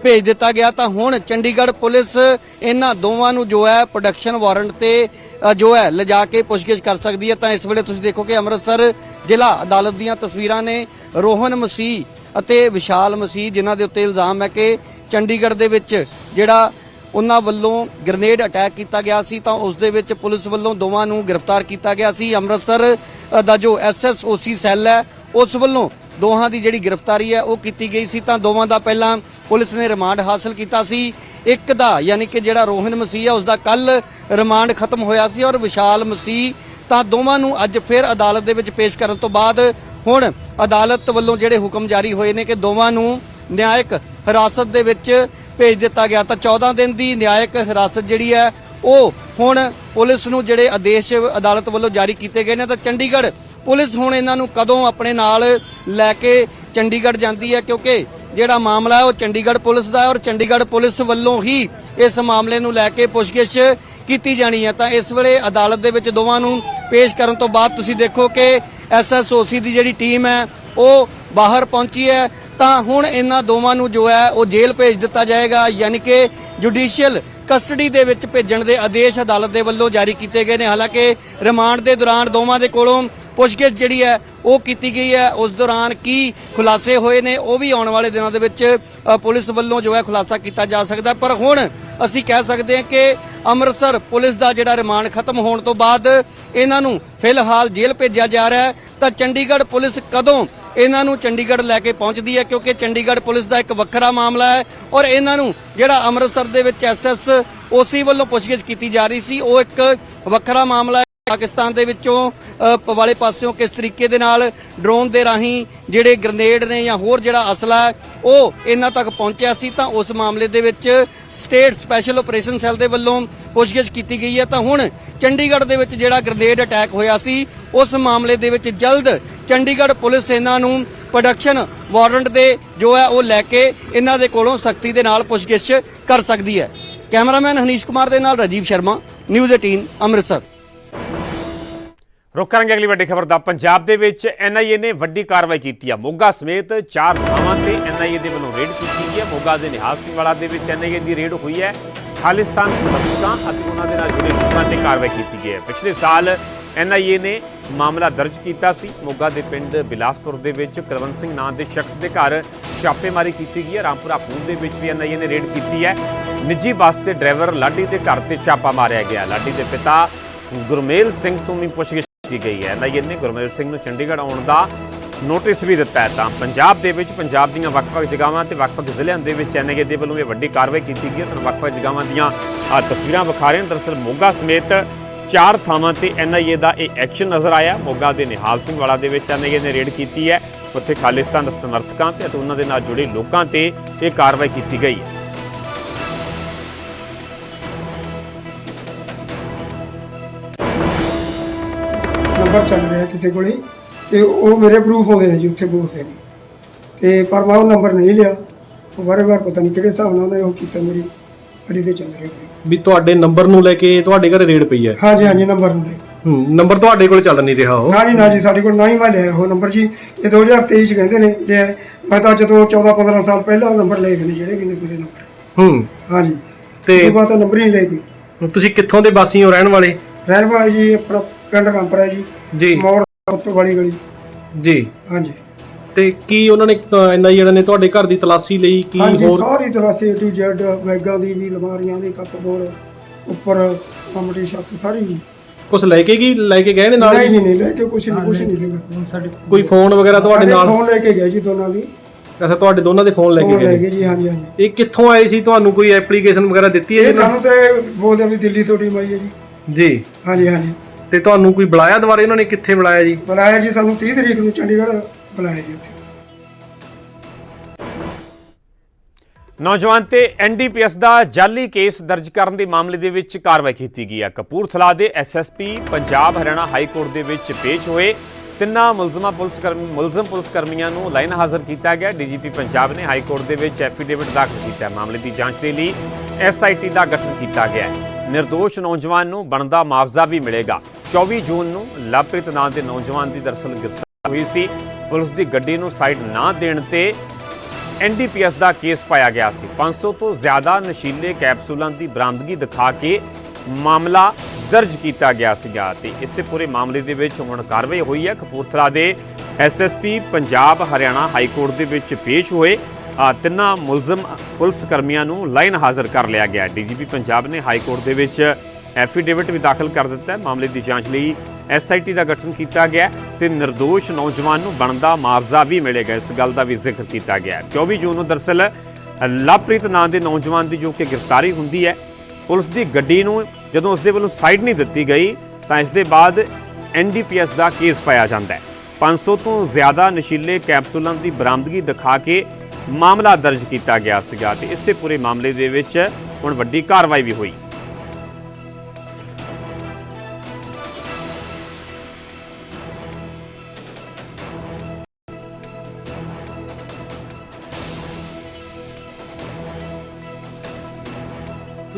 Speaker 3: ਭੇਜ ਦਿੱਤਾ ਗਿਆ। ਤਾਂ ਹੁਣ ਚੰਡੀਗੜ੍ਹ ਪੁਲਿਸ ਇਹਨਾਂ ਦੋਵਾਂ ਨੂੰ ਜੋ ਹੈ ਪ੍ਰੋਡਕਸ਼ਨ ਵਾਰੰਟ ਤੇ ਜੋ ਹੈ ਲਿਜਾ ਕੇ ਪੁੱਛਗਿੱਛ ਕਰ ਸਕਦੀ ਹੈ। ਤਾਂ ਇਸ ਵੇਲੇ ਤੁਸੀਂ ਦੇਖੋ ਕਿ ਅੰਮ੍ਰਿਤਸਰ ਜ਼ਿਲ੍ਹਾ ਅਦਾਲਤ ਦੀਆਂ ਤਸਵੀਰਾਂ ਨੇ ਰੋਹਨ ਮਸੀਹ ਅਤੇ ਵਿਸ਼ਾਲ ਮਸੀਹ ਜਿਨ੍ਹਾਂ ਦੇ ਉੱਤੇ ਇਲਜ਼ਾਮ ਹੈ ਕਿ ਚੰਡੀਗੜ੍ਹ ਦੇ ਵਿੱਚ ਜਿਹੜਾ ਉਹਨਾਂ ਵੱਲੋਂ ਗ੍ਰਨੇਡ ਅਟੈਕ ਕੀਤਾ ਗਿਆ ਸੀ ਤਾਂ ਉਸ ਦੇ ਵਿੱਚ ਪੁਲਿਸ ਵੱਲੋਂ ਦੋਵਾਂ ਨੂੰ ਗ੍ਰਿਫਤਾਰ ਕੀਤਾ ਗਿਆ ਸੀ। ਅੰਮ੍ਰਿਤਸਰ ਦਾ ਜੋ ਐਸਐਸਓਸੀ ਸੈੱਲ ਹੈ, ਉਸ ਵੱਲੋਂ ਦੋਹਾਂ ਦੀ ਜਿਹੜੀ ਗ੍ਰਿਫਤਾਰੀ ਹੈ, ਉਹ ਕੀਤੀ ਗਈ ਸੀ ਤਾਂ ਦੋਵਾਂ ਦਾ ਪਹਿਲਾਂ ਪੁਲਿਸ ਨੇ ਰਿਮਾਂਡ ਹਾਸਲ ਕੀਤਾ ਸੀ। ਇੱਕ ਦਾ ਯਾਨੀ ਕਿ ਜਿਹੜਾ ਰੋਹਨ ਮਸੀਹ ਹੈ, ਉਸ ਦਾ ਕੱਲ ਰਿਮਾਂਡ ਖਤਮ ਹੋਇਆ ਸੀ ਔਰ ਵਿਸ਼ਾਲ ਮਸੀਹ ਤਾਂ ਦੋਵਾਂ ਨੂੰ ਅੱਜ ਫਿਰ ਅਦਾਲਤ ਦੇ ਵਿੱਚ ਪੇਸ਼ ਕਰਨ ਤੋਂ ਬਾਅਦ ਹੁਣ ਅਦਾਲਤ ਵੱਲੋਂ ਜਿਹੜੇ ਹੁਕਮ ਜਾਰੀ ਹੋਏ ਨੇ ਕਿ ਦੋਵਾਂ ਨੂੰ ਨਿਆਇਕ ਹਿਰਾਸਤ ਦੇ ਵਿੱਚ ਭੇਜ ਦਿੱਤਾ ਗਿਆ ਤਾਂ 14 ਦਿਨ ਦੀ ਨਿਆਇਕ ਹਿਰਾਸਤ ਜਿਹੜੀ ਹੈ, ਉਹ ਹੁਣ ਪੁਲਿਸ ਨੂੰ ਜਿਹੜੇ ਆਦੇਸ਼ ਅਦਾਲਤ ਵੱਲੋਂ ਜਾਰੀ ਕੀਤੇ ਗਏ ਨੇ ਤਾਂ ਚੰਡੀਗੜ੍ਹ ਪੁਲਿਸ ਹੁਣ ਇਹਨਾਂ ਨੂੰ ਕਦੋਂ ਆਪਣੇ ਨਾਲ ਲੈ ਕੇ ਚੰਡੀਗੜ੍ਹ ਜਾਂਦੀ ਹੈ? ਕਿਉਂਕਿ ਜਿਹੜਾ ਮਾਮਲਾ ਹੈ, ਉਹ ਚੰਡੀਗੜ੍ਹ ਪੁਲਿਸ ਦਾ ਹੈ ਔਰ ਚੰਡੀਗੜ੍ਹ ਪੁਲਿਸ ਵੱਲੋਂ ਹੀ ਇਸ ਮਾਮਲੇ ਨੂੰ ਲੈ ਕੇ ਪੁੱਛਗਿੱਛ ਕੀਤੀ ਜਾਣੀ ਹੈ। ਤਾਂ ਇਸ ਵੇਲੇ ਅਦਾਲਤ ਦੇ ਵਿੱਚ ਦੋਵਾਂ ਨੂੰ ਪੇਸ਼ ਕਰਨ ਤੋਂ ਬਾਅਦ ਤੁਸੀਂ ਦੇਖੋ ਕਿ ਐਸਐਸਓਸੀ ਦੀ ਜਿਹੜੀ ਟੀਮ ਹੈ, ਉਹ ਬਾਹਰ ਪਹੁੰਚੀ ਹੈ। ਤਾਂ ਹੁਣ ਇਹਨਾਂ ਦੋਵਾਂ ਨੂੰ ਜੋ ਹੈ ਉਹ ਜੇਲ੍ਹ ਭੇਜ ਦਿੱਤਾ ਜਾਏਗਾ, ਯਾਨੀ ਕਿ ਜੁਡੀਸ਼ੀਅਲ ਕਸਟਡੀ ਦੇ ਵਿੱਚ ਭੇਜਣ ਦੇ ਆਦੇਸ਼ ਅਦਾਲਤ ਦੇ ਵੱਲੋਂ ਜਾਰੀ ਕੀਤੇ ਗਏ ਨੇ। ਹਾਲਾਂਕਿ ਰਿਮਾਂਡ ਦੇ ਦੌਰਾਨ ਦੋਵਾਂ ਦੇ ਕੋਲੋਂ ਪੁੱਛਗਿੱਛ ਜਿਹੜੀ ਹੈ ਉਹ ਕੀਤੀ ਗਈ ਹੈ। ਉਸ ਦੌਰਾਨ ਕੀ ਖੁਲਾਸੇ ਹੋਏ ਨੇ, ਉਹ ਵੀ ਆਉਣ ਵਾਲੇ ਦਿਨਾਂ ਦੇ ਵਿੱਚ ਪੁਲਿਸ ਵੱਲੋਂ ਜੋ ਹੈ ਖੁਲਾਸਾ ਕੀਤਾ ਜਾ ਸਕਦਾ ਪਰ ਹੁਣ ਅਸੀਂ ਕਹਿ ਸਕਦੇ ਹਾਂ ਕਿ ਅੰਮ੍ਰਿਤਸਰ ਪੁਲਿਸ ਦਾ ਜਿਹੜਾ ਰਿਮਾਂਡ ਖਤਮ ਹੋਣ ਤੋਂ ਬਾਅਦ ਇਹਨਾਂ ਨੂੰ ਫਿਲਹਾਲ ਜੇਲ੍ਹ ਭੇਜਿਆ ਜਾ ਰਿਹਾ ਹੈ। ਤਾਂ ਚੰਡੀਗੜ੍ਹ ਪੁਲਿਸ ਕਦੋਂ ਇਹਨਾਂ ਨੂੰ ਚੰਡੀਗੜ੍ਹ ਲੈ ਕੇ ਪਹੁੰਚਦੀ ਹੈ ਕਿਉਂਕਿ ਚੰਡੀਗੜ੍ਹ ਪੁਲਿਸ ਦਾ ਇੱਕ ਵੱਖਰਾ ਮਾਮਲਾ ਹੈ ਔਰ ਇਹਨਾਂ ਨੂੰ ਜਿਹੜਾ ਅੰਮ੍ਰਿਤਸਰ ਦੇ ਵਿੱਚ ਐਸਐਸ ਓਸੀ ਵੱਲੋਂ ਪੁੱਛਗਿੱਛ ਕੀਤੀ ਜਾ ਰਹੀ ਸੀ, ਉਹ ਇੱਕ ਵੱਖਰਾ ਮਾਮਲਾ ਹੈ। ਪਾਕਿਸਤਾਨ ਦੇ ਵਿੱਚੋਂ ਵਾਲੇ ਪਾਸਿਓਂ ਕਿਸ ਤਰੀਕੇ ਦੇ ਨਾਲ ਡਰੋਨ ਦੇ ਰਾਹੀਂ ਜਿਹੜੇ ਗ੍ਰਨੇਡ ਨੇ ਜਾਂ ਹੋਰ ਜਿਹੜਾ ਅਸਲਾ ਹੈ, ਉਹ ਇਹਨਾਂ ਤੱਕ ਪਹੁੰਚਿਆ ਸੀ, ਤਾਂ ਉਸ ਮਾਮਲੇ ਦੇ ਵਿੱਚ ਸਟੇਟ ਸਪੈਸ਼ਲ ਆਪਰੇਸ਼ਨ ਸੈੱਲ ਦੇ ਵੱਲੋਂ ਪੁੱਛਗਿੱਛ ਕੀਤੀ ਗਈ ਹੈ। ਤਾਂ ਹੁਣ ਚੰਡੀਗੜ੍ਹ ਦੇ ਵਿੱਚ ਜਿਹੜਾ ਗ੍ਰਨੇਡ ਅਟੈਕ ਹੋਇਆ ਸੀ, ਉਸ ਮਾਮਲੇ ਦੇ ਵਿੱਚ ਜਲਦ ਚੰਡੀਗੜ੍ਹ ਪੁਲਿਸ ਇਹਨਾਂ ਨੂੰ ਪ੍ਰੋਡਕਸ਼ਨ ਵਾਰੰਟ ਦੇ ਜੋ ਹੈ ਉਹ ਲੈ ਕੇ ਇਹਨਾਂ ਦੇ ਕੋਲੋਂ ਸਖਤੀ ਦੇ ਨਾਲ ਪੁੱਛਗਿੱਛ ਕਰ ਸਕਦੀ ਹੈ। ਕੈਮਰਾਮੈਨ ਹਨੀਸ਼ ਕੁਮਾਰ ਦੇ ਨਾਲ ਰਾਜੀਵ ਸ਼ਰਮਾ, ਨਿਊਜ਼ 18 ਅੰਮ੍ਰਿਤਸਰ।
Speaker 1: ਰੁਕ ਕਰਾਂਗੇ ਅਗਲੀ ਵੱਡੀ ਖਬਰ ਦਾ। ਪੰਜਾਬ ਦੇ ਵਿੱਚ ਐਨਆਈਏ ਨੇ ਵੱਡੀ ਕਾਰਵਾਈ ਕੀਤੀ ਹੈ ਮੋਗਾ ਸਮੇਤ ਚਾਰ ਥਾਵਾਂ ਤੇ ਐਨਆਈਏ ਦੇ ਵੱਲੋਂ ਰੇਡ ਕੀਤੀ ਗਈ ਹੈ। ਮੋਗਾ ਦੇ ਨਿਹਾਲ ਸਿੰਘ ਵਾਲਾ ਦੇ ਵਿੱਚ ਐਨਆਈਏ ਦੀ ਰੇਡ ਹੋਈ ਹੈ। ਖਾਲਿਸਤਾਨ ਸਮਰਥਕਾਂ ਅਤੇ ਉਹਨਾਂ ਦੇ ਨਾਲ ਜੁੜੇ ਲੋਕਾਂ ਤੇ ਕਾਰਵਾਈ ਕੀਤੀ ਗਈ ਹੈ। ਪਿਛਲੇ ਸਾਲ ਐਨਆਈਏ ਨੇ ਮਾਮਲਾ ਦਰਜ ਕੀਤਾ ਸੀ। ਮੋਗਾ ਦੇ ਪਿੰਡ ਬਿਲਾਸਪੁਰ ਦੇ ਵਿੱਚ ਕੁਲਵੰਤ ਸਿੰਘ ਨਾਂ ਦੇ ਸ਼ਖਸ ਦੇ ਘਰ ਛਾਪੇਮਾਰੀ ਕੀਤੀ ਗਈ ਹੈ। ਰਾਮਪੁਰਾ ਫੂਲ ਦੇ ਵਿੱਚ ਵੀ ਐਨਆਈਏ ਨੇ ਰੇਡ ਕੀਤੀ ਹੈ। ਨਿੱਜੀ ਬੱਸ ਤੇ ਡਰਾਈਵਰ ਲਾਡੀ ਦੇ ਘਰ ਤੇ ਛਾਪਾ ਮਾਰਿਆ ਗਿਆ। ਲਾਡੀ ਦੇ ਪਿਤਾ ਗੁਰਮੇਲ ਸਿੰਘ ਤੋਂ ਵੀ ਪੁੱਛਗਿੱਛ ਕੀਤੀ ਗਈ ਹੈ। ਐਨਆਈਏ ਨੇ ਗੁਰਮੇਲ ਸਿੰਘ ਨੂੰ ਚੰਡੀਗੜ੍ਹ ਆਉਣ ਦਾ ਨੋਟਿਸ ਵੀ ਦਿੱਤਾ ਹੈ ਤਾਂ ਪੰਜਾਬ ਦੇ ਵਿੱਚ ਪੰਜਾਬ ਦੀਆਂ ਵੱਖ-ਵੱਖ ਜਗ੍ਹਾਵਾਂ ਤੇ ਵੱਖ-ਵੱਖ ਜ਼ਿਲ੍ਹਿਆਂ ਦੇ ਵਿੱਚ ਐਨਆਈਏ ਦੇ ਵੱਲੋਂ ਇਹ ਵੱਡੀ ਕਾਰਵਾਈ ਕੀਤੀ ਗਈ ਹੈ ਤਾਂ ਵੱਖ-ਵੱਖ ਜਗ੍ਹਾਵਾਂ ਦੀਆਂ ਤਸਵੀਰਾਂ ਵਿਖਾ ਰਹੇ ਹਾਂ ਦਰਅਸਲ ਮੋਗਾ ਸਮੇਤ ਚਾਰ ਥਾਵਾਂ ਤੇ ਐਨਆਈਏ ਦਾ ਇਹ ਐਕਸ਼ਨ ਨਜ਼ਰ ਆਇਆ। ਮੋਗਾ ਦੇ ਨਿਹਾਲ ਸਿੰਘ ਵਾਲਾ ਦੇ ਵਿੱਚ ਐਨਆਈਏ ਨੇ ਰੇਡ ਕੀਤੀ ਹੈ। ਉੱਥੇ ਖਾਲਿਸਤਾਨ ਦੇ ਸਮਰਥਕਾਂ ਤੇ ਅਤੇ ਉਹਨਾਂ ਦੇ ਨਾਲ ਜੁੜੇ ਲੋਕਾਂ ਤੇ ਇਹ ਕਾਰਵਾਈ ਕੀਤੀ ਗਈ ਹੈ।
Speaker 4: ਨੰਬਰ ਚੱਲ ਰਿਹਾ ਕਿਸੇ ਕੋਲੇ ਤੇ ਉਹ ਮੇਰੇ ਪ੍ਰੂਫ ਨੇ ਜੀ ਉੱਥੇ ਬੋਲਦੇ ਨੇ। ਤੇ ਪਰ ਮੈਂ ਉਹ ਨੰਬਰ ਨਹੀਂ ਲਿਆ। ਉਹ ਬਾਰ ਪਤਾ ਨਹੀਂ ਕਿਹੜੇ ਹਿਸਾਬ ਨਾਲ ਉਹਨੇ ਉਹ ਕੀਤਾ ਮੇਰੀ ਗੱਡੀ ਤੇ ਚੱਲ ਰਿਹਾ।
Speaker 5: ਵੀ ਤੁਹਾਡੇ ਨੰਬਰ ਨੂੰ ਲੈ ਕੇ ਤੁਹਾਡੇ ਘਰੇ ਰੇਡ ਪਈ ਹੈ?
Speaker 4: ਹਾਂਜੀ ਹਾਂਜੀ ਨੰਬਰ ਨਹੀਂ
Speaker 5: ਹੂੰ ਨੰਬਰ ਤੁਹਾਡੇ ਕੋਲ ਚੱਲ ਨਹੀਂ ਰਿਹਾ ਉਹ?
Speaker 4: ਨਾ ਜੀ ਨਾ ਜੀ ਸਾਡੇ ਕੋਲ ਨਾ ਹੀ ਮੈਂ ਲਿਆ ਉਹ ਨੰਬਰ ਜੀ। ਇਹ 2023 ਚ ਕਹਿੰਦੇ ਨੇ ਲਿਆ ਹੈ। ਮੈਂ ਤਾਂ ਜਦੋਂ 14 15 ਸਾਲ ਪਹਿਲਾਂ ਨੰਬਰ ਲਏ ਗਏ ਨੇ ਜਿਹੜੇ ਵੀ ਨੇ ਮੇਰੇ ਨੰਬਰ
Speaker 5: ਹੂੰ।
Speaker 4: ਹਾਂਜੀ।
Speaker 5: ਤੇ
Speaker 4: ਤੇ ਬਾਅਦ ਤਾਂ ਨੰਬਰ ਹੀ ਨਹੀਂ ਲਏ ਕੋਈ।
Speaker 5: ਤੁਸੀਂ ਕਿੱਥੋਂ ਦੇ ਵਾਸੀ ਹੋ ਰਹਿਣ ਵਾਲੇ?
Speaker 4: ਰਹਿਣ ਵਾਲਾ ਜੀ ਆਪਣਾ ਪਿੰਡ ਰਾਮਪੁਰਾ ਜੀ।
Speaker 5: ਜੀ।
Speaker 4: ਮੋੜ ਉੱਤੋਂ ਵਾਲੀ ਗਲੀ
Speaker 5: ਜੀ।
Speaker 4: ਹਾਂਜੀ।
Speaker 5: ਤੇ ਕੀ ਉਹਨਾਂ ਨੇ ਇੰਨਾ ਜਿਹੜਾ ਨੇ ਤੁਹਾਡੇ ਘਰ ਦੀ ਤਲਾਸ਼ੀ ਲਈ ਕੀ
Speaker 4: ਹਾਂਜੀ
Speaker 5: ਹੋਰ?
Speaker 4: ਸਾਰੀ ਤਰ੍ਹਾਂ ਸੇ ਟੂ ਜ਼ੈਡ ਬੈਗਾਂ ਦੀ ਵੀ ਅਲਮਾਰੀਆਂ ਦੀ ਕੱਪਬੋਰਡ ਉੱਪਰ ਕਮਰੀ ਛੱਤ ਸਾਰੀ।
Speaker 5: ਕੁਝ ਲੈ ਕੇ ਕੀ ਲੈ ਕੇ ਗਏ ਨੇ ਨਾਲ?
Speaker 4: ਨਹੀਂ? ਨਹੀਂ ਨਹੀਂ ਲੈ ਕੇ ਕੁਛ ਨਹੀਂ ਕੁਛ ਨਹੀਂ ਸੀਗਾ। ਸਾਡੇ
Speaker 5: ਕੋਈ ਫੋਨ ਵਗੈਰਾ ਤੁਹਾਡੇ ਨਾਲ?
Speaker 4: ਫੋਨ ਲੈ ਕੇ ਗਿਆ ਜੀ ਦੋਨਾਂ ਦੀ।
Speaker 5: ਅੱਛਾ ਤੁਹਾਡੇ ਦੋਨਾਂ ਦੇ ਫੋਨ ਲੈ ਕੇ ਗਏ
Speaker 4: ਜੀ ਹਾਂਜੀ ਹਾਂਜੀ।
Speaker 5: ਇਹ ਕਿੱਥੋਂ ਆਏ ਸੀ? ਤੁਹਾਨੂੰ ਕੋਈ ਐਪਲੀਕੇਸ਼ਨ ਵਗੈਰਾ ਦਿੱਤੀ ਹੈ ਜੀ
Speaker 4: ਸਾਨੂੰ ਤੇ ਬੋਲਦੇ ਆ ਵੀ ਦਿੱਲੀ ਤੋਂ ਟੀਮ ਆਈ ਹੈ ਜੀ?
Speaker 5: ਜੀ।
Speaker 4: ਹਾਂਜੀ ਹਾਂਜੀ।
Speaker 5: ਤੇ ਤੁਹਾਨੂੰ ਕੋਈ ਬੁਲਾਇਆ ਦੁਬਾਰੇ? ਉਹਨਾਂ ਨੇ ਕਿੱਥੇ ਬੁਲਾਇਆ ਜੀ?
Speaker 4: ਬੁਲਾਇਆ ਜੀ ਸਾਨੂੰ 30 ਤਰੀਕ ਨੂੰ ਚੰਡੀਗੜ੍ਹ ਬੁਲਾਇਆ ਜੀ ਉੱਥੇ।
Speaker 1: ਨੌਜਵਾਨ ਤੇ ਐਨਡੀਪੀਐਸ ਦਾ ਜਾਲੀ ਕੇਸ ਦਰਜ ਕਰਨ ਦੇ ਮਾਮਲੇ ਦੇ ਵਿੱਚ ਕਾਰਵਾਈ ਕੀਤੀ ਗਈ ਹੈ ਕਪੂਰਥਲਾ ਦੇ SSP Punjab Haryana high court ਦੇ ਵਿੱਚ ਪੇਸ਼ ਹੋਏ ਤਿੰਨਾਂ ਮੁਲਜ਼ਮਾਂ ਪੁਲਿਸ ਕਰਮੀ ਮੁਲਜ਼ਮ ਪੁਲਿਸ ਕਰਮੀਆਂ ਨੂੰ ਲਾਈਨ ਹਾਜ਼ਰ ਕੀਤਾ ਗਿਆ। ਡੀਜੀਪੀ ਪੰਜਾਬ ਨੇ ਹਾਈ ਕੋਰਟ ਦੇ ਵਿੱਚ ਐਫੀਡੇਵਿਟ ਦਾਖਲ ਕੀਤਾ। ਹੈ ਮਾਮਲੇ ਦੀ ਜਾਂਚ ਦੇ ਲਈ ਐਸਆਈਟੀ ਦਾ ਗਠਨ ਕੀਤਾ ਗਿਆ। ਹੈ ਨਿਰਦੋਸ਼ ਨੌਜਵਾਨ ਨੂੰ ਬਣਦਾ ਮੁਆਵਜ਼ਾ ਵੀ ਮਿਲੇਗਾ। 24 ਜੂਨ ਨੂੰ ਲਾਪ੍ਰਿਤ ਨਾਂ ਦੇ ਨੌਜਵਾਨ ਦੀ ਦਰਸਲ ਗ੍ਰਿਫਤਾਰ ਹੋਈ ਸੀ। ਪੁਲਿਸ ਦੀ ਗੱਡੀ ਨੂੰ ਸਾਈਡ ਨਾ ਦੇਣ ਤੇ ਐਨਡੀਪੀਐਸ ਦਾ ਕੇਸ ਪਾਇਆ ਗਿਆ ਸੀ। 500 ਤੋਂ ਜ਼ਿਆਦਾ ਨਸ਼ੀਲੇ ਕੈਪਸੂਲਾਂ ਦੀ ਬਰਾਮਦਗੀ ਦਿਖਾ ਕੇ ਮਾਮਲਾ ਦਰਜ ਕੀਤਾ ਗਿਆ ਸੀਗਾ ਤੇ ਇਸੇ ਪੂਰੇ ਮਾਮਲੇ ਦੇ ਵਿੱਚ ਹੁਣ ਕਾਰਵਾਈ ਹੋਈ ਹੈ। ਕਪੂਰਥਲਾ ਦੇ SSP Punjab Haryana high court ਦੇ ਵਿੱਚ ਪੇਸ਼ ਹੋਏ ਤਿੰਨਾਂ ਮੁਲਜ਼ਮ ਪੁਲਿਸ ਕਰਮੀਆਂ ਨੂੰ ਲਾਈਨ ਹਾਜ਼ਰ ਕਰ ਲਿਆ ਗਿਆ। ਡੀਜੀਪੀ ਪੰਜਾਬ ਨੇ ਹਾਈ ਕੋਰਟ ਦੇ ਵਿੱਚ ਐਫੀਡੇਵਿਟ ਵੀ ਦਾਖਲ ਕਰ ਦਿੱਤਾ ਹੈ। ਮਾਮਲੇ ਦੀ ਜਾਂਚ ਲਈ ਐਸਆਈਟੀ ਦਾ ਗਠਨ ਕੀਤਾ ਗਿਆ ਹੈ ਤੇ નિર્ਦੋਸ਼ ਨੌਜਵਾਨ ਨੂੰ ਬਣਦਾ ਮੁਆਵਜ਼ਾ ਵੀ ਮਿਲੇਗਾ ਇਸ ਗੱਲ ਦਾ ਵੀ ਜ਼ਿਕਰ ਕੀਤਾ ਗਿਆ ਹੈ। 24 ਜੂਨ ਨੂੰ ਦਰਸਲ ਲਵਪ੍ਰੀਤ ਨਾਂ ਦੇ ਨੌਜਵਾਨ ਦੀ ਜੋ ਕਿ ਗ੍ਰਿਫਤਾਰੀ ਹੁੰਦੀ ਹੈ, ਪੁਲਿਸ ਦੀ ਗੱਡੀ ਨੂੰ ਜਦੋਂ ਉਸ ਦੇ ਵੱਲੋਂ ਸਾਈਡ ਨਹੀਂ ਦਿੱਤੀ ਗਈ, ਤਾਂ ਇਸ ਦੇ ਬਾਅਦ ਐਨਡੀਪੀਐਸ ਦਾ ਕੇਸ ਪਾਇਆ ਜਾਂਦਾ ਹੈ। 500 ਤੋਂ ਜ਼ਿਆਦਾ ਨਸ਼ੀਲੇ ਕੈਪਸੂਲਾਂ ਦੀ ਬਰਾਮਦਗੀ ਦਿਖਾ ਕੇ ਮਾਮਲਾ ਦਰਜ ਕੀਤਾ ਗਿਆ ਸੀਗਾ ਤੇ ਇਸੇ ਪੂਰੇ ਮਾਮਲੇ ਦੇ ਵਿੱਚ ਹੁਣ ਵੱਡੀ ਕਾਰਵਾਈ ਵੀ ਹੋਈ।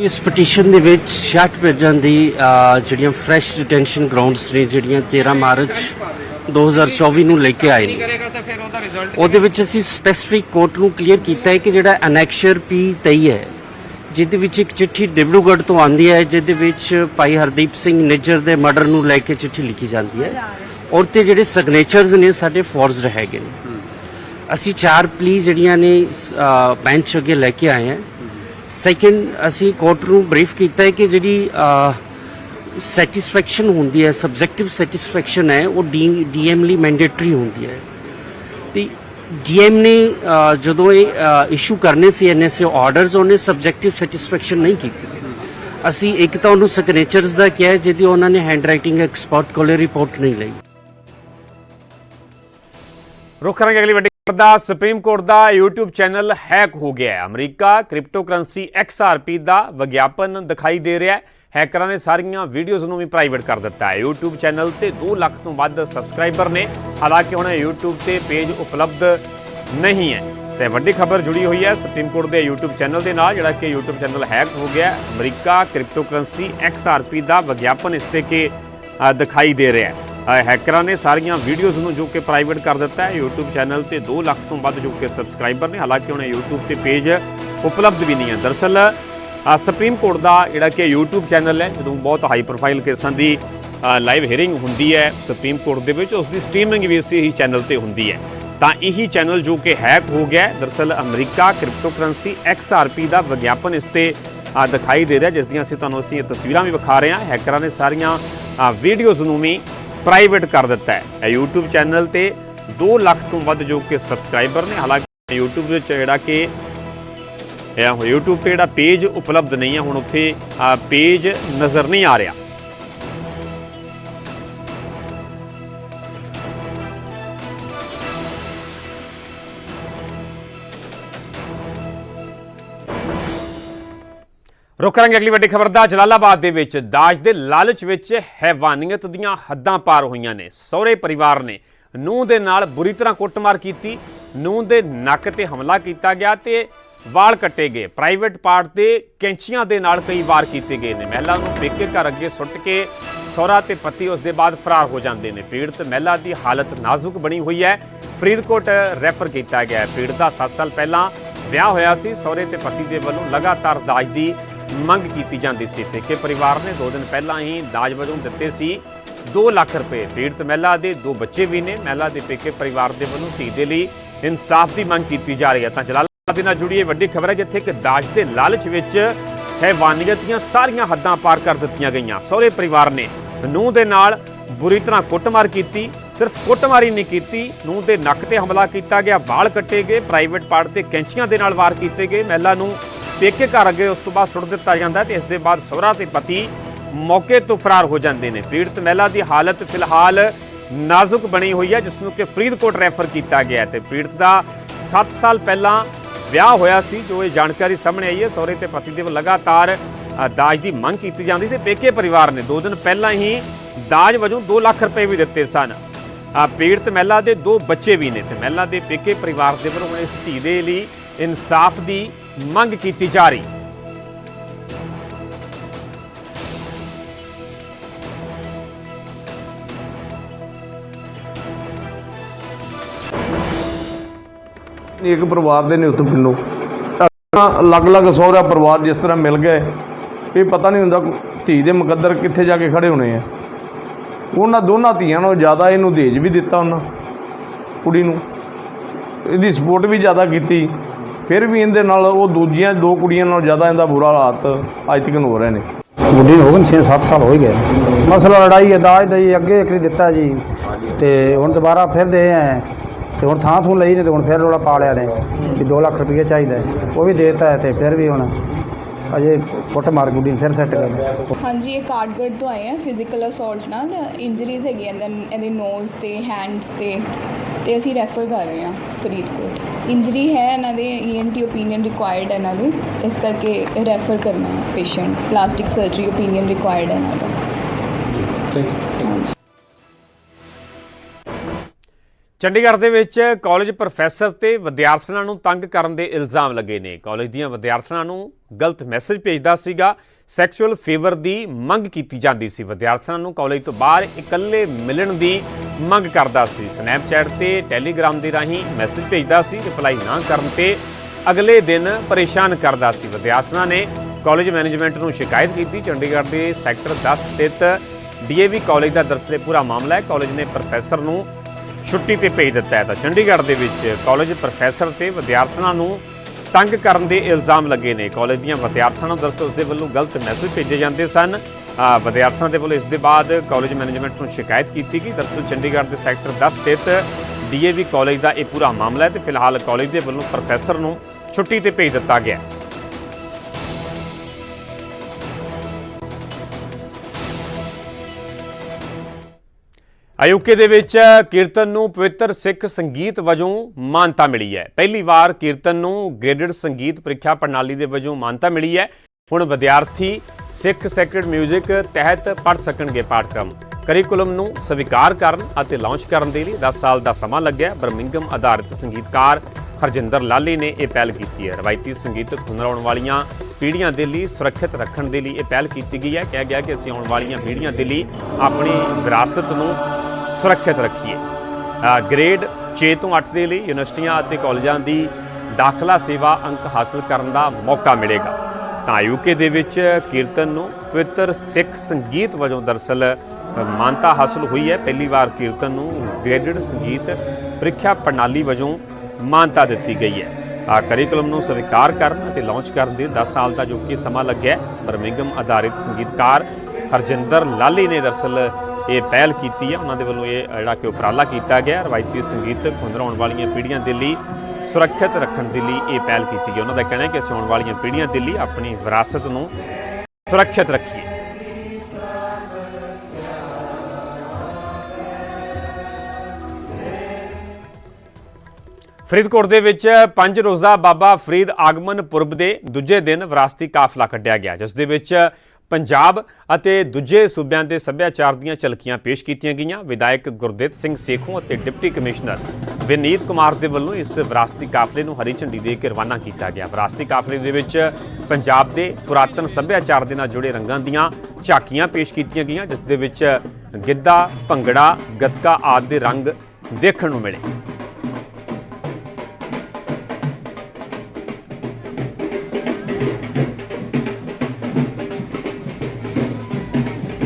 Speaker 6: ਇਸ ਪਟੀਸ਼ਨ ਦੇ ਵਿੱਚ 60 ਪੇਜਾਂ ਦੀ ਜਿਹੜੀਆਂ ਫਰੈਸ਼ ਡਿਟੈਂਸ਼ਨ ਗਰਾਊਂਡਸ ਨੇ, ਜਿਹੜੀਆਂ 13 ਮਾਰਚ 2024 ਨੂੰ ਲੈ ਕੇ ਆਏ ਨੇ। ਉਹਦੇ ਵਿੱਚ ਅਸੀਂ ਸਪੈਸੀਫਿਕ ਕੋਰਟ ਨੂੰ ਕਲੀਅਰ ਕੀਤਾ ਹੈ ਕਿ ਜਿਹੜਾ ਅਨੈਕਸ਼ਰ ਪੀ 23 ਹੈ, ਜਿਹਦੇ ਵਿੱਚ ਇੱਕ ਚਿੱਠੀ ਡਿਬਰੂਗੜ੍ਹ ਤੋਂ ਆਉਂਦੀ ਹੈ, ਜਿਹਦੇ ਵਿੱਚ ਭਾਈ ਹਰਦੀਪ ਸਿੰਘ ਨਿੱਜਰ ਦੇ ਮਰਡਰ ਨੂੰ ਲੈ ਕੇ ਚਿੱਠੀ ਲਿਖੀ ਜਾਂਦੀ ਹੈ। ਔਰ ਤੇ ਜਿਹੜੇ ਸਿਗਨੇਚਰਸ ਨੇ, ਸਾਡੇ ਫੋਰਜਡ ਹੈਗੇ ਨੇ। ਅਸੀਂ ਚਾਰ ਪਲੀ ਜਿਹੜੀਆਂ ਨੇ ਬੈਂਚ ਅੱਗੇ ਲੈ ਕੇ ਆਏ ਹਾਂ। ਸੈਕਿੰਡ ਅਸੀਂ ਕੋਰਟ ਨੂੰ ਬਰੀਫ ਕੀਤਾ ਹੈ ਕਿ ਜਿਹੜੀ ਸੈਟੀਸਫੈਕਸ਼ਨ ਹੁੰਦੀ ਹੈ ਸਬਜੈਕਟਿਵ ਸੈਟੀਸਫੈਕਸ਼ਨ ਹੈ, ਉਹ ਡੀਐਮ ਲਈ ਮੈਂਡੇਟਰੀ ਹੁੰਦੀ ਹੈ। ਤੇ ਡੀਐਮ ਨੇ ਜਦੋਂ ਇਹ ਇਸ਼ੂ ਕਰਨੇ ਸੀ ਐਨਐਸਏ ਆਰਡਰਸ ਉਹਨੇ ਸਬਜੈਕਟਿਵ ਸੈਟੀਸਫੈਕਸ਼ਨ ਨਹੀਂ ਕੀਤੀ। ਅਸੀਂ ਇੱਕ ਤਾਂ ਉਹਨੂੰ ਸਿਗਨੇਚਰਸ ਦਾ ਕਿਹਾ, ਜਿਹਦੀ ਉਹਨਾਂ ਨੇ ਹੈਂਡਰਾਈਟਿੰਗ ਐਕਸਪਰਟ ਕੋਲੇ ਰਿਪੋਰਟ ਨਹੀਂ ਲਈ।
Speaker 1: ਰੁਕ ਕਰਾਂਗੇ ਅਗਲੀ ਦਾ ਸੁਪਰੀਮ ਕੋਰਟ ਦਾ YouTube ਚੈਨਲ ਹੈਕ ਹੋ ਗਿਆ ਹੈ। ਅਮਰੀਕਾ ਕ੍ਰਿਪਟੋਕਰੰਸੀ XRP ਦਾ ਵਿਗਿਆਪਨ ਦਿਖਾਈ ਦੇ ਰਿਹਾ ਹੈ। ਹੈਕਰਾਂ ਨੇ ਸਾਰੀਆਂ ਵੀਡੀਓਜ਼ ਨੂੰ ਵੀ ਪ੍ਰਾਈਵੇਟ ਕਰ ਦਿੱਤਾ ਹੈ। YouTube ਚੈਨਲ ਤੇ 2 ਲੱਖ ਤੋਂ ਵੱਧ ਸਬਸਕ੍ਰਾਈਬਰ ਨੇ। ਹਾਲਾਂਕਿ ਹੁਣ YouTube ਤੇ ਪੇਜ ਉਪਲਬਧ ਨਹੀਂ ਹੈ। ਤੇ ਵੱਡੀ ਖਬਰ ਜੁੜੀ ਹੋਈ ਹੈ ਸੁਪਰੀਮ ਕੋਰਟ ਦੇ YouTube ਚੈਨਲ ਦੇ ਨਾਲ, ਜਿਹੜਾ ਕਿ YouTube ਚੈਨਲ ਹੈਕ ਹੋ ਗਿਆ ਹੈ। ਅਮਰੀਕਾ ਕ੍ਰਿਪਟੋਕਰੰਸੀ XRP ਦਾ ਵਿਗਿਆਪਨ ਇਸ ਤੇ ਕਿ ਦਿਖਾਈ ਦੇ ਰਿਹਾ ਹੈ। ਹੈਕਰਾਂ ਨੇ ਸਾਰੀਆਂ ਵੀਡੀਓਜ਼ ਨੂੰ ਜੋ ਕਿ ਪ੍ਰਾਈਵੇਟ ਕਰ ਦਿੱਤਾ ਹੈ YouTube ਚੈਨਲ ਤੇ 2 ਲੱਖ ਤੋਂ ਵੱਧ ਜੋ ਕਿ ਸਬਸਕ੍ਰਾਈਬਰ ਨੇ ਹਾਲਾਂਕਿ ਉਹਨਾਂ YouTube ਤੇ ਪੇਜ ਉਪਲਬਧ ਵੀ ਨਹੀਂ ਹੈ। ਦਰਅਸਲ ਸੁਪਰੀਮ ਕੋਰਟ ਦਾ ਜਿਹੜਾ ਕਿ YouTube ਚੈਨਲ ਹੈ ਜਦੋਂ ਬਹੁਤ ਹਾਈ ਪ੍ਰੋਫਾਈਲ ਕੇਸਾਂ ਦੀ ਲਾਈਵ ਹੀਅਰਿੰਗ ਹੁੰਦੀ ਹੈ ਸੁਪਰੀਮ ਕੋਰਟ ਦੇ ਵਿੱਚ ਉਸ ਦੀ ਸਟ੍ਰੀਮਿੰਗ ਵੀ ਇਸੇ ਹੀ ਚੈਨਲ ਤੇ ਹੁੰਦੀ ਹੈ। ਤਾਂ ਇਹੀ ਚੈਨਲ ਜੋ ਕਿ ਹੈਕ ਹੋ ਗਿਆ ਹੈ, ਦਰਅਸਲ ਅਮਰੀਕਾ ਕ੍ਰਿਪਟੋਕਰੰਸੀ XRP ਦਾ ਵਿਗਿਆਪਨ ਇਸ ਤੇ ਦਿਖਾਈ ਦੇ ਰਿਹਾ ਜਿਸ ਦੀਆਂ ਅਸੀਂ ਤੁਹਾਨੂੰ ਅਸੀਂ ਇਹ ਤਸਵੀਰਾਂ ਵੀ ਵਿਖਾ ਰਹੇ ਹਾਂ। ਹੈਕਰਾਂ ਨੇ ਸਾਰੀਆਂ ਵੀਡੀਓਜ਼ ਨੂੰ ਵੀ ਪ੍ਰਾਈਵੇਟ ਕਰ ਦਿੱਤਾ ਹੈ। ਇਹ YouTube ਚੈਨਲ ਤੇ 2 ਲੱਖ ਤੋਂ ਵੱਧ ਜੋ ਕਿ ਸਬਸਕ੍ਰਾਈਬਰ ਨੇ, ਹਾਲਾਂਕਿ YouTube ਵਿੱਚ ਜਿਹੜਾ ਕਿ ਇਹ YouTube ਤੇ ਜਿਹੜਾ ਪੇਜ ਉਪਲਬਧ ਨਹੀਂ ਹੈ, ਹੁਣ ਉੱਥੇ ਪੇਜ ਨਜ਼ਰ ਨਹੀਂ ਆ ਰਿਹਾ। ਰੁਕ ਕਰਾਂਗੇ ਅਗਲੀ ਵੱਡੀ ਖਬਰ ਦਾ ਜਲਾਲਾਬਾਦ ਦੇ ਵਿੱਚ, ਦਾਜ ਦੇ ਲਾਲਚ ਵਿੱਚ ਹੈਵਾਨੀਅਤ ਦੀਆਂ ਹੱਦਾਂ ਪਾਰ ਹੋਈਆਂ ਨੇ। ਸਹੁਰੇ ਪਰਿਵਾਰ ਨੇ ਨੂੰਹ ਦੇ ਨਾਲ ਬੁਰੀ ਤਰ੍ਹਾਂ ਕੁੱਟਮਾਰ ਕੀਤੀ। ਨੂੰਹ ਦੇ ਨੱਕ ਤੇ ਹਮਲਾ ਕੀਤਾ ਗਿਆ ਤੇ ਵਾਲ ਕੱਟੇ ਗਏ। ਪ੍ਰਾਈਵੇਟ ਪਾਰਟ ਤੇ ਕੈਂਚੀਆਂ ਦੇ ਨਾਲ ਕਈ ਵਾਰ ਕੀਤੇ ਗਏ ਨੇ। ਮਹਿਲਾ ਨੂੰ ਪੇਕੇ ਘਰ ਅੱਗੇ ਸੁੱਟ ਕੇ ਸਹੁਰਾ ਤੇ ਪਤੀ ਉਸ ਦੇ ਬਾਅਦ ਫਰਾਰ ਹੋ ਜਾਂਦੇ ਨੇ। ਪੀੜਤ ਮਹਿਲਾ ਦੀ ਹਾਲਤ ਨਾਜ਼ੁਕ ਬਣੀ ਹੋਈ ਹੈ। ਫਰੀਦਕੋਟ ਰੈਫਰ ਕੀਤਾ ਗਿਆ ਹੈ। ਪੀੜਤ ਦਾ 7 ਸਾਲ ਪਹਿਲਾਂ ਵਿਆਹ ਹੋਇਆ ਸੀ। ਸਹੁਰੇ ਤੇ ਪਤੀ ਦੇ ਵੱਲੋਂ ਲਗਾਤਾਰ ਦਾਜ ਦੀ ਮੰਗ ਕੀਤੀ ਜਾਂਦੀ ਸੀ ਪੇਕੇ ਪਰਿਵਾਰ ਨੇ 2 ਦਿਨ ਪਹਿਲਾਂ ਹੀ ਦਾਜ ਵਜੋਂ ਦਿੱਤੇ ਸੀ। 2 ਲੱਖ ਰੁਪਏ ਪੀੜਤ ਮਹਿਲਾ ਦੇ, ਦੋ ਬੱਚੇ ਵੀ ਨੇ। ਮਹਿਲਾ ਦੇ ਪੇਕੇ ਪਰਿਵਾਰ ਦੇ ਵੱਲੋਂ ਧੀ ਦੇ ਲਈ ਇਨਸਾਫ ਦੀ ਮੰਗ ਕੀਤੀ ਜਾ ਰਹੀ ਹੈ। ਤਾਂ ਜਲਾਲਾਬਾਦ ਦੇ ਨਾਲ ਜੁੜੀ ਇਹ ਵੱਡੀ ਖਬਰ ਹੈ, ਜਿੱਥੇ ਕਿ ਦਾਜ ਦੇ ਲਾਲਚ ਵਿੱਚ ਹੈਵਾਨੀਅਤ ਦੀਆਂ ਸਾਰੀਆਂ ਹੱਦਾਂ ਪਾਰ ਕਰ ਦਿੱਤੀਆਂ ਗਈਆਂ। ਸਹੁਰੇ ਪਰਿਵਾਰ ਨੇ ਨੂੰਹ ਦੇ ਨਾਲ ਬੁਰੀ ਤਰ੍ਹਾਂ ਕੁੱਟਮਾਰ ਕੀਤੀ। ਸਿਰਫ ਕੁੱਟਮਾਰੀ ਨਹੀਂ ਕੀਤੀ, ਨੂੰਹ ਦੇ ਨੱਕ ਤੇ ਹਮਲਾ ਕੀਤਾ ਗਿਆ, ਵਾਲ ਕੱਟੇ ਗਏ ਪ੍ਰਾਈਵੇਟ ਪਾਰਟ ਤੇ ਕੈਂਚੀਆਂ ਦੇ ਨਾਲ ਵਾਰ ਕੀਤੇ ਗਏ। ਮਹਿਲਾ ਨੂੰ ਪੇਕੇ ਘਰ ਅੱਗੇ ਉਸ ਤੋਂ ਬਾਅਦ ਸੁੱਟ ਦਿੱਤਾ ਜਾਂਦਾ ਹੈ ਤੇ ਇਸ ਦੇ ਬਾਅਦ ਸਹੁਰਾ ਤੇ ਪਤੀ ਮੌਕੇ ਤੋਂ ਫਰਾਰ ਹੋ ਜਾਂਦੇ ਨੇ। ਪੀੜਤ ਮਹਿਲਾ ਦੀ ਹਾਲਤ ਫਿਲਹਾਲ ਨਾਜ਼ੁਕ ਬਣੀ ਹੋਈ ਹੈ, ਜਿਸ ਨੂੰ ਕਿ ਫਰੀਦਕੋਟ ਰੈਫਰ ਕੀਤਾ ਗਿਆ ਹੈ ਤੇ ਪੀੜਤ ਦਾ 7 ਸਾਲ ਪਹਿਲਾਂ ਵਿਆਹ ਹੋਇਆ ਸੀ, ਜੋ ਇਹ ਜਾਣਕਾਰੀ ਸਾਹਮਣੇ ਆਈ ਹੈ। ਸਹੁਰੇ ਤੇ ਪਤੀ ਦੇ ਵੱਲੋਂ ਲਗਾਤਾਰ ਦਾਜ ਦੀ ਮੰਗ ਕੀਤੀ ਜਾਂਦੀ ਤੇ ਪੇਕੇ ਪਰਿਵਾਰ ਨੇ 2 ਦਿਨ ਪਹਿਲਾਂ ਹੀ ਦਾਜ ਵਜੋਂ 2 ਲੱਖ ਰੁਪਏ ਵੀ ਦਿੱਤੇ ਸਨ। ਆ ਪੀੜਤ ਮਹਿਲਾ ਦੇ ਦੋ ਬੱਚੇ ਵੀ ਨੇ ਤੇ ਮਹਿਲਾ ਦੇ ਪੇਕੇ ਪਰਿਵਾਰ ਦੇ ਵੱਲੋਂ ਹੁਣ ਇਸ ਧੀ ਦੇ ਲਈ ਇਨਸਾਫ ਦੀ ਮੰਗ ਕੀਤੀ ਜਾ ਰਹੀ।
Speaker 7: ਇੱਕ ਪਰਿਵਾਰ ਦੇ ਨੇ ਉੱਤੋਂ ਪਿੰਡੋਂ ਅਲੱਗ-ਅਲੱਗ ਸਹੁਰਾ ਪਰਿਵਾਰ ਜਿਸ ਤਰ੍ਹਾਂ ਮਿਲ ਗਏ ਇਹ ਪਤਾ ਨਹੀਂ ਹੁੰਦਾ ਧੀ ਦੇ ਮੁਕੱਦਰ ਕਿੱਥੇ ਜਾ ਕੇ ਖੜੇ ਹੋਣੇ ਆ। ਉਹਨਾਂ ਦੋਨਾਂ ਧੀਆਂ ਨੂੰ ਜ਼ਿਆਦਾ ਇਹਨੂੰ ਦੇਜ ਵੀ ਦਿੱਤਾ ਉਹਨਾਂ, ਕੁੜੀ ਨੂੰ। ਇਹਦੀ ਸਪੋਰਟ ਵੀ ਜ਼ਿਆਦਾ ਕੀਤੀ। ਫਿਰ ਵੀ ਇਹਦੇ ਨਾਲ ਉਹ ਦੂਜੀਆਂ ਦੋ ਕੁੜੀਆਂ ਨਾਲੋਂ ਜ਼ਿਆਦਾ ਇਹਦਾ ਬੁਰਾ ਹਾਲਾਤ ਅੱਜ ਤੱਕ ਹੋ ਰਹੇ ਨੇ।
Speaker 8: ਬੁੱਢੀ ਹੋ ਗਏ 6-7 ਸਾਲ ਹੋ ਗਏ। ਮਸਲਾ ਲੜਾਈ ਹੈ ਦਾਜ ਦਾ ਜੀ ਅੱਗੇ ਇੱਕ ਦਿੱਤਾ ਜੀ। ਤੇ ਹੁਣ ਦੁਬਾਰਾ ਫਿਰ ਦੇ ਆਏ ਤੇ ਹੁਣ ਥਾਂ ਥੂ ਲਈ ਨੇ ਤੇ ਹੁਣ ਫਿਰ ਰੋਲਾ ਪਾ ਲਿਆ ਨੇ ਕਿ 2 ਲੱਖ ਰੁਪਏ ਚਾਹੀਦਾ ਹੈ। ਉਹ ਵੀ ਦੇਤਾ ਹੈ ਤੇ ਫਿਰ ਵੀ ਹੁਣ ਅਜੇ ਕੁੱਟ ਮਾਰ ਗੁੱਡੀ ਨੂੰ ਫਿਰ ਸੈੱਟ ਕਰ
Speaker 9: ਹਾਂਜੀ ਇਹ ਕਾਰਡਗੜ ਤੋਂ ਆਏ ਆ ਫਿਜ਼ੀਕਲ ਅਸੌਲਟ ਨਾਲ। ਇੰਜਰੀਜ਼ ਹੈਗੀਆਂ ਇਹਦੇ ਨੋਜ਼ ਤੇ ਹੈਂਡਸ ਤੇ। ਤੇ ਅਸੀਂ ਰੈਫਰ ਕਰ ਰਹੇ ਹਾਂ ਫਰੀਦਕੋਟ। ਇੰਜਰੀ ਹੈ ਇਹਨਾਂ ਦੇ ਈਐਨਟੀ ਓਪੀਨੀਅਨ ਰਿਕੁਆਇਰਡ ਹੈ ਇਹਨਾਂ ਦੇ, ਇਸ ਕਰਕੇ ਰੈਫਰ ਕਰਨਾ ਹੈ patient plastic surgery opinion required ਹੈ ਇਹਨਾਂ ਦਾ। ਹਾਂਜੀ
Speaker 1: ਚੰਡੀਗੜ੍ਹ ਦੇ ਵਿੱਚ ਕਾਲਜ ਪ੍ਰੋਫੈਸਰ ਤੇ ਵਿਦਿਆਰਥਣਾਂ ਨੂੰ ਤੰਗ ਕਰਨ ਦੇ ਇਲਜ਼ਾਮ ਲੱਗੇ ਨੇ। ਕਾਲਜ ਦੀਆਂ ਵਿਦਿਆਰਥਣਾਂ ਨੂੰ ਗਲਤ ਮੈਸੇਜ ਭੇਜਦਾ ਸੀਗਾ। ਸੈਕਸ਼ੂਅਲ ਫੇਵਰ ਦੀ ਮੰਗ ਕੀਤੀ ਜਾਂਦੀ ਸੀ। ਵਿਦਿਆਰਥਣਾਂ ਨੂੰ ਕਾਲਜ ਤੋਂ ਬਾਹਰ ਇਕੱਲੇ ਮਿਲਣ ਦੀ ਮੰਗ ਕਰਦਾ ਸੀ। ਸਨੈਪਚੈਟ ਤੇ ਟੈਲੀਗ੍ਰਾਮ ਦੇ ਰਾਹੀਂ ਮੈਸੇਜ ਭੇਜਦਾ ਸੀ, ਰਿਪਲਾਈ ਨਾ ਕਰਨ ਤੇ ਅਗਲੇ ਦਿਨ ਪਰੇਸ਼ਾਨ ਕਰਦਾ ਸੀ। ਵਿਦਿਆਰਥਣਾਂ ਨੇ ਕਾਲਜ ਮੈਨੇਜਮੈਂਟ ਨੂੰ ਸ਼ਿਕਾਇਤ ਕੀਤੀ। ਚੰਡੀਗੜ੍ਹ ਦੇ ਸੈਕਟਰ 10 ਸਥਿਤ ਡੀਏਵੀ ਕਾਲਜ ਦਾ ਦਰਅਸਲ ਪੂਰਾ ਮਾਮਲਾ ਹੈ। ਕਾਲਜ ਨੇ ਪ੍ਰੋਫੈਸਰ ਨੂੰ ਛੁੱਟੀ ਤੇ ਭੇਜ ਦਿੱਤਾ ਹੈ ਤਾਂ ਚੰਡੀਗੜ੍ਹ ਦੇ ਵਿੱਚ ਕਾਲਜ ਪ੍ਰੋਫੈਸਰ ਤੇ ਵਿਦਿਆਰਥਣਾਂ ਨੂੰ ਤੰਗ ਕਰਨ ਦੇ ਇਲਜ਼ਾਮ ਲੱਗੇ ਨੇ। ਕਾਲਜ ਦੀਆਂ ਵਿਦਿਆਰਥਣਾਂ ਨੂੰ ਦਰਅਸਲ ਉਸ ਦੇ ਵੱਲੋਂ ਗਲਤ ਮੈਸੇਜ ਭੇਜੇ ਜਾਂਦੇ ਸਨ। ਅ, ਵਿਦਿਆਰਥੀਆਂ ਦੇ ਵੱਲੋਂ ਇਸ ਦੇ ਬਾਅਦ ਕਾਲਜ ਮੈਨੇਜਮੈਂਟ ਨੂੰ ਸ਼ਿਕਾਇਤ ਕੀਤੀ ਗਈ। ਦਰਅਸਲ ਚੰਡੀਗੜ੍ਹ ਦੇ ਸੈਕਟਰ 10 ਸਥਿਤ ਡੀਏਵੀ ਕਾਲਜ ਦਾ ਇਹ ਪੂਰਾ ਮਾਮਲਾ ਹੈ ਤੇ ਫਿਲਹਾਲ ਕਾਲਜ ਦੇ ਵੱਲੋਂ ਪ੍ਰੋਫੈਸਰ ਨੂੰ ਛੁੱਟੀ ਤੇ ਭੇਜ ਦਿੱਤਾ ਗਿਆ ਹੈ। ਅਯੁਕੇ ਦੇ ਵਿੱਚ ਕੀਰਤਨ ਨੂੰ ਪਵਿੱਤਰ ਸਿੱਖ ਸੰਗੀਤ ਵਜੋਂ ਮਾਨਤਾ ਮਿਲੀ ਹੈ। ਪਹਿਲੀ ਵਾਰ ਕੀਰਤਨ ਨੂੰ ਗ੍ਰੇਡਡ ਸੰਗੀਤ ਪ੍ਰੀਖਿਆ ਪ੍ਰਣਾਲੀ ਦੇ ਵਜੋਂ ਮਾਨਤਾ ਮਿਲੀ ਹੈ। ਹੁਣ ਵਿਦਿਆਰਥੀ ਸਿੱਖ ਸੈਕਰਡ 뮤직 ਤਹਿਤ ਪੜ੍ਹ ਸਕਣਗੇ ਪਾਠਕ੍ਰਮ। ਕਰਿਕੂਲਮ ਨੂੰ ਸਵੀਕਾਰ ਕਰਨ ਅਤੇ ਲਾਂਚ ਕਰਨ ਦੇ ਲਈ 10 ਸਾਲ ਦਾ ਸਮਾਂ ਲੱਗਿਆ। ਬਰਮਿੰਗਮ ਆਧਾਰਿਤ ਸੰਗੀਤਕਾਰ ਹਰਜਿੰਦਰ ਲਾਲੀ ਨੇ ਇਹ ਪਹਿਲ ਕੀਤੀ ਹੈ। ਰਵਾਇਤੀ ਸੰਗੀਤਕ ਹੁਨਰ ਆਉਣ ਵਾਲੀਆਂ ਪੀੜ੍ਹੀਆਂ ਦੇ ਲਈ ਸੁਰੱਖਿਅਤ ਰੱਖਣ ਦੇ ਲਈ ਇਹ ਪਹਿਲ ਕੀਤੀ ਗਈ ਹੈ। ਕਿਹਾ ਗਿਆ ਕਿ ਅਸੀਂ ਆਉਣ ਵਾਲੀਆਂ ਪੀੜ੍ਹੀਆਂ ਦੇ ਲਈ ਆਪਣੀ ਵਿਰਾਸਤ ਨੂੰ ਸੁਰੱਖਿਅਤ ਰੱਖੀਏ। ਗ੍ਰੇਡ 6 ਤੋਂ 8 ਦੇ ਲਈ ਯੂਨੀਵਰਸਿਟੀਆਂ ਅਤੇ ਕਾਲਜਾਂ ਦੀ ਦਾਖਲਾ ਸੇਵਾ ਅੰਕ ਹਾਸਲ ਕਰਨ ਦਾ ਮੌਕਾ ਮਿਲੇਗਾ। ਤਾਂ ਯੂਕੇ ਦੇ ਵਿੱਚ ਕੀਰਤਨ ਨੂੰ ਪਵਿੱਤਰ ਸਿੱਖ ਸੰਗੀਤ ਵਜੋਂ ਦਰਸਲ ਮਾਨਤਾ ਹਾਸਲ ਹੋਈ ਹੈ। ਪਹਿਲੀ ਵਾਰ ਕੀਰਤਨ ਨੂੰ ਗ੍ਰੇਡਡ ਸੰਗੀਤ ਪ੍ਰੀਖਿਆ ਪ੍ਰਣਾਲੀ ਵਜੋਂ ਮਾਨਤਾ ਦਿੱਤੀ ਗਈ ਹੈ। ਆ ਕਰਿਕੂਲਮ ਨੂੰ ਸਵੀਕਾਰ ਕਰਨ ਅਤੇ ਲਾਂਚ ਕਰਨ ਦੇ 10 ਸਾਲ ਦਾ ਜੋ ਕਿ ਸਮਾਂ ਲੱਗਿਆ ਹੈ। ਬਰਮਿੰਗਮ ਆਧਾਰਿਤ ਸੰਗੀਤਕਾਰ ਹਰਜਿੰਦਰ ਲਾਲੀ ਨੇ ਦਰਸਲ ਇਹ ਪਹਿਲ ਕੀਤੀ ਹੈ। ਉਹਨਾਂ ਦੇ ਵੱਲੋਂ ਇਹ ਜਿਹੜਾ ਕਿ ਉਪਰਾਲਾ ਕੀਤਾ ਗਿਆ ਰਵਾਇਤੀ ਸੰਗੀਤਕ ਹੁਨਰ ਆਉਣ ਵਾਲੀਆਂ ਪੀੜ੍ਹੀਆਂ ਦੇ ਲਈ, ਸੁਰੱਖਿਅਤ ਰੱਖਣ ਦੇ ਲਈ ਇਹ ਪਹਿਲ ਕੀਤੀ ਗਈ ਉਹਨਾਂ ਦਾ ਕਹਿਣਾ ਹੈ ਕਿ ਅਸੀਂ ਆਉਣ ਵਾਲੀਆਂ ਪੀੜ੍ਹੀਆਂ ਦੇ ਲਈ ਆਪਣੀ ਵਿਰਾਸਤ ਨੂੰ ਸੁਰੱਖਿਅਤ ਰੱਖੀਏ। ਫਰੀਦਕੋਟ ਦੇ ਵਿੱਚ ਪੰਜ ਰੋਜ਼ਾ ਬਾਬਾ ਫਰੀਦ ਆਗਮਨ ਪੁਰਬ ਦੇ ਦੂਜੇ ਦਿਨ ਵਿਰਾਸਤੀ ਕਾਫਲਾ ਕੱਢਿਆ ਗਿਆ, ਜਿਸ ਦੇ ਵਿੱਚ ਪੰਜਾਬ ਅਤੇ ਦੂਜੇ ਸੂਬਿਆਂ ਦੇ ਸੱਭਿਆਚਾਰ ਦੀਆਂ ਝਲਕੀਆਂ ਪੇਸ਼ ਕੀਤੀਆਂ ਗਈਆਂ। ਵਿਧਾਇਕ ਗੁਰਦੇਵ ਸਿੰਘ ਸੇਖੋਂ ਅਤੇ ਡਿਪਟੀ ਕਮਿਸ਼ਨਰ ਵਿਨੀਤ ਕੁਮਾਰ ਦੇ ਵੱਲੋਂ ਇਸ ਵਿਰਾਸਤੀ ਕਾਫਲੇ ਨੂੰ ਹਰੀ ਝੰਡੀ ਦੇ ਕੇ ਰਵਾਨਾ ਕੀਤਾ ਗਿਆ। ਵਿਰਾਸਤੀ ਕਾਫਲੇ ਦੇ ਵਿੱਚ ਪੰਜਾਬ ਦੇ ਪੁਰਾਤਨ ਸੱਭਿਆਚਾਰ ਦੇ ਨਾਲ ਜੁੜੇ ਰੰਗਾਂ ਦੀਆਂ ਝਾਕੀਆਂ ਪੇਸ਼ ਕੀਤੀਆਂ ਗਈਆਂ, ਜਿਸ ਦੇ ਵਿੱਚ ਗਿੱਧਾ, ਭੰਗੜਾ, ਗੱਤਕਾ ਆਦਿ ਦੇ ਰੰਗ ਦੇਖਣ ਨੂੰ ਮਿਲੇ।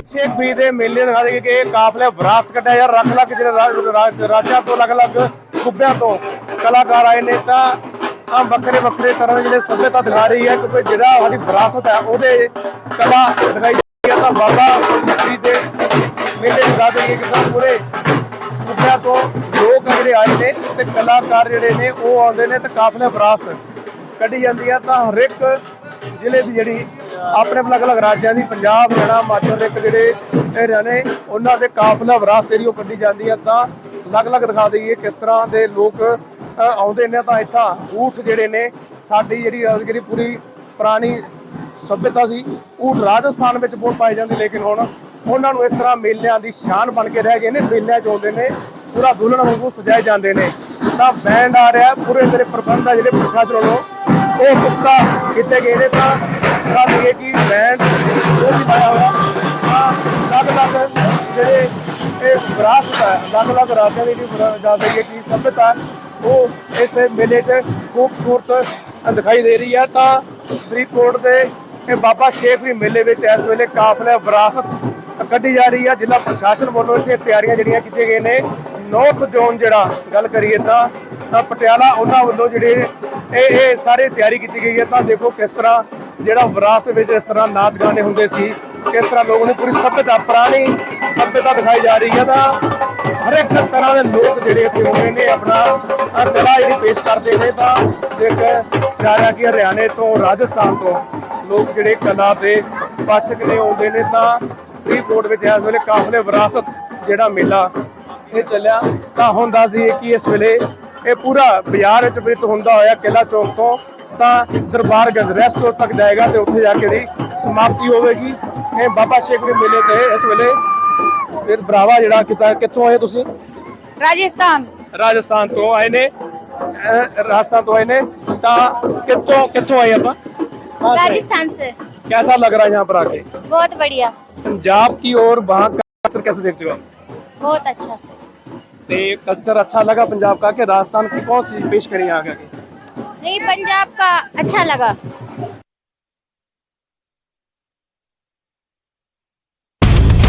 Speaker 10: ਸ਼ੇਖ ਫਰੀਦ ਦੇ ਮੇਲੇ ਦਿਖਾ ਦੇ ਕਿ ਇਹ ਕਾਫਲੇ ਵਿਰਾਸਤ ਕੱਢਿਆ ਯਾਰ ਲੱਖ ਲੱਖ ਜਿਹੜੇ ਰਾਜਾਂ ਤੋਂ ਅਲੱਗ-ਅਲੱਗ ਸੂਬਿਆਂ ਤੋਂ। ਕਲਾਕਾਰ ਆਏ ਨੇ ਤਾਂ ਆ ਵੱਖਰੇ ਵੱਖਰੇ ਤਰ੍ਹਾਂ ਦੇ ਜਿਹੜੇ ਸੱਭਿਅਤਾ ਦਿਖਾ ਰਹੀ ਹੈ, ਕਿਉਂਕਿ ਜਿਹੜਾ ਸਾਡੀ ਵਿਰਾਸਤ ਹੈ, ਉਹਦੇ ਕਲਾ ਦਿਖਾਈ ਜਾਂਦੀ ਹੈ, ਤਾਂ ਬਾਬਾ ਫਰੀਦ ਦੇ ਮੇਲੇ ਦਿਖਾ ਦੇ ਕਿ ਤਾਂ ਪੂਰੇ ਸੂਬਿਆਂ ਤੋਂ ਲੋਕ ਜਿਹੜੇ ਆਏ ਨੇ ਤੇ ਕਲਾਕਾਰ ਜਿਹੜੇ ਨੇ, ਉਹ ਆਉਂਦੇ ਨੇ ਤੇ ਕਾਫਲੇ ਵਿਰਾਸਤ ਕੱਢੀ ਜਾਂਦੀ ਆ, ਤਾਂ ਹਰ ਇੱਕ ਜ਼ਿਲ੍ਹੇ ਦੀ ਜਿਹੜੀ, ਆਪਣੇ ਅਲੱਗ ਅਲੱਗ ਰਾਜਾਂ ਦੀ ਪੰਜਾਬ, ਹਰਿਆਣਾ, ਹਿਮਾਚਲ ਦੇ ਇੱਕ ਜਿਹੜੇ ਏਰੀਆ ਨੇ, ਉਹਨਾਂ ਦੇ ਕਾਫਲਾ ਵਿਰਾਸਤ ਜਿਹੜੀ ਉਹ ਕੱਢੀ ਜਾਂਦੀ ਆ, ਤਾਂ ਅਲੱਗ-ਅਲੱਗ ਦਿਖਾ ਦਈਏ ਕਿਸ ਤਰ੍ਹਾਂ ਦੇ ਲੋਕ ਆਉਂਦੇ ਨੇ, ਤਾਂ ਇੱਥਾਂ ਊਠ ਜਿਹੜੇ ਨੇ, ਸਾਡੀ ਜਿਹੜੀ ਜਿਹੜੀ ਪੂਰੀ ਪੁਰਾਣੀ ਸਭਿਅਤਾ ਸੀ ਊਠ ਰਾਜਸਥਾਨ ਵਿੱਚ ਬਹੁਤ ਪਾਏ ਜਾਂਦੇ, ਲੇਕਿਨ ਹੁਣ ਉਹਨਾਂ ਨੂੰ ਇਸ ਤਰ੍ਹਾਂ ਮੇਲਿਆਂ ਦੀ ਸ਼ਾਨ ਬਣ ਕੇ ਰਹਿ ਗਏ ਨੇ, ਮੇਲਿਆਂ 'ਚ ਆਉਂਦੇ ਨੇ ਪੂਰਾ ਦੁਲਹਨ ਵਾਂਗੂ ਸਜਾਏ ਜਾਂਦੇ ਨੇ। ਤਾਂ ਬੈਂਡ ਆ ਰਿਹਾ ਪੂਰੇ ਤੇਰੇ ਪ੍ਰਬੰਧ ਆ ਜਿਹੜੇ ਪ੍ਰਸ਼ਾਸਨ ਵੱਲੋਂ। ਇਹ ਪੁਖਤਾ ਕੀਤੇ ਗਏ ਨੇ ਤਾਂ ਦੱਸ ਦਈਏ ਕਿ ਬੈਂਡ ਉਹ ਵੀ ਪਾਇਆ ਹੋਇਆ, ਤਾਂ ਅਲੱਗ-ਅਲੱਗ ਜਿਹੜੇ ਇਹ ਵਿਰਾਸਤ ਹੈ, ਅਲੱਗ-ਅਲੱਗ ਰਾਜਾਂ ਦੀ ਜਿਹੜੀ ਵਿਰਾ- ਦੱਸ ਦਈਏ ਕਿ ਸਭਿਅਤਾ ਉਹ ਇਸ ਮੇਲੇ 'ਚ ਖੂਬਸੂਰਤ ਦਿਖਾਈ ਦੇ ਰਹੀ ਹੈ। ਤਾਂ ਫਰੀਦਕੋਟ ਦੇ ਇਹ ਬਾਬਾ ਸ਼ੇਖ ਵੀ ਮੇਲੇ ਵਿੱਚ ਇਸ ਵੇਲੇ ਕਾਫਲੇ ਵਿਰਾਸਤ ਕੱਢੀ ਜਾ ਰਹੀ ਹੈ। ਜ਼ਿਲ੍ਹਾ ਪ੍ਰਸ਼ਾਸਨ ਵੱਲੋਂ ਇਸ ਦੀਆਂ ਤਿਆਰੀਆਂ ਜਿਹੜੀਆਂ ਕੀਤੀਆਂ ਗਈਆਂ ਨੇ ਨੌਰਥ ਜ਼ੋਨ ਜਿਹੜਾ ਗੱਲ ਕਰੀਏ ਤਾਂ ਤਾਂ ਪਟਿਆਲਾ ਉਹਨਾਂ ਵੱਲੋਂ ਜਿਹੜੇ ਇਹ ਇਹ ਸਾਰੇ ਤਿਆਰੀ ਕੀਤੀ ਗਈ ਹੈ। ਤਾਂ ਦੇਖੋ ਕਿਸ ਤਰ੍ਹਾਂ ਜਿਹੜਾ ਵਿਰਾਸਤ ਵਿੱਚ ਇਸ ਤਰ੍ਹਾਂ ਨਾਚ ਗਾਣੇ ਹੁੰਦੇ ਸੀ, ਕਿਸ ਤਰ੍ਹਾਂ ਲੋਕ ਨੇ ਪੂਰੀ ਸਭਿਅਤਾ, ਪੁਰਾਣੀ ਸਭਿਅਤਾ ਦਿਖਾਈ ਜਾ ਰਹੀ ਹੈ। ਤਾਂ ਹਰ ਇੱਕ ਤਰ੍ਹਾਂ ਦੇ ਲੋਕ ਜਿਹੜੇ ਇੱਥੇ ਆਉਂਦੇ ਨੇ, ਆਪਣਾ ਆਹ ਜਿਹੜੀ ਪੇਸ਼ ਕਰਦੇ ਨੇ। ਤਾਂ ਦੇਖ ਜਾ ਰਿਹਾ ਕਿ ਹਰਿਆਣੇ ਤੋਂ, ਰਾਜਸਥਾਨ ਤੋਂ ਲੋਕ ਜਿਹੜੇ ਕਲਾ ਦੇ ਪਾਸ਼ਕ ਨੇ ਆਉਂਦੇ ਨੇ। ਤਾਂ ਫਰੀਦਕੋਟ ਵਿੱਚ ਇਸ ਵੇਲੇ ਕਾਫਲੇ ਵਿਰਾਸਤ ਜਿਹੜਾ ਮੇਲਾ ਇਹ ਚੱਲਿਆ ਤਾਂ ਹੁਣ ਦੱਸ ਦਈਏ ਕਿ ਇਸ ਵੇਲੇ ਇਹ ਪੂਰਾ ਬਾਜ਼ਾਰ ਵਿੱਚ ਵਿਤ ਹੁੰਦਾ ਹੋਇਆ ਕਿਲਾ ਚੌਕ ਤੋਂ ਤਾਂ ਦਰਬਾਰ ਗੰਜ ਰੈਸਟ ਹਾਊਸ ਤੱਕ ਜਾਏਗਾ ਤੇ ਉੱਥੇ ਜਾ ਕੇ ਦੀ ਸਮਾਪਤੀ ਹੋਵੇਗੀ ਇਹ ਬਾਬਾ ਸ਼ੇਖ ਦੇ ਮੇਲੇ ਤੇ ਇਸ ਵੇਲੇ ਫਿਰ ਬਰਾਵਾ ਜਿਹੜਾ ਕਿਤਾ ਕਿੱਥੋਂ ਆਏ ਤੁਸੀਂ
Speaker 11: राजस्थान
Speaker 10: ਰਾਜਸਥਾਨ ਤੋਂ ਆਏ ਨੇ ਅਹ ਰਾਜਸਥਾਨ ਤੋਂ ਆਏ ਨੇ ਤਾਂ ਕਿੱਥੋਂ ਕਿੱਥੋਂ ਆਏ ਆਪਾਂ कहाँ से आए?
Speaker 11: राजस्थान से
Speaker 10: कैसा लग रहा है यहाँ पर आके
Speaker 11: बहुत बढ़िया
Speaker 10: पंजाब की और वहाँ का कल्चर कैसे देखते हो आप
Speaker 11: बहुत अच्छा
Speaker 10: तो कल्चर अच्छा लगा पंजाब का कि राजस्थान की कौन सी पेश करी यहाँ के
Speaker 11: नहीं पंजाब का अच्छा लगा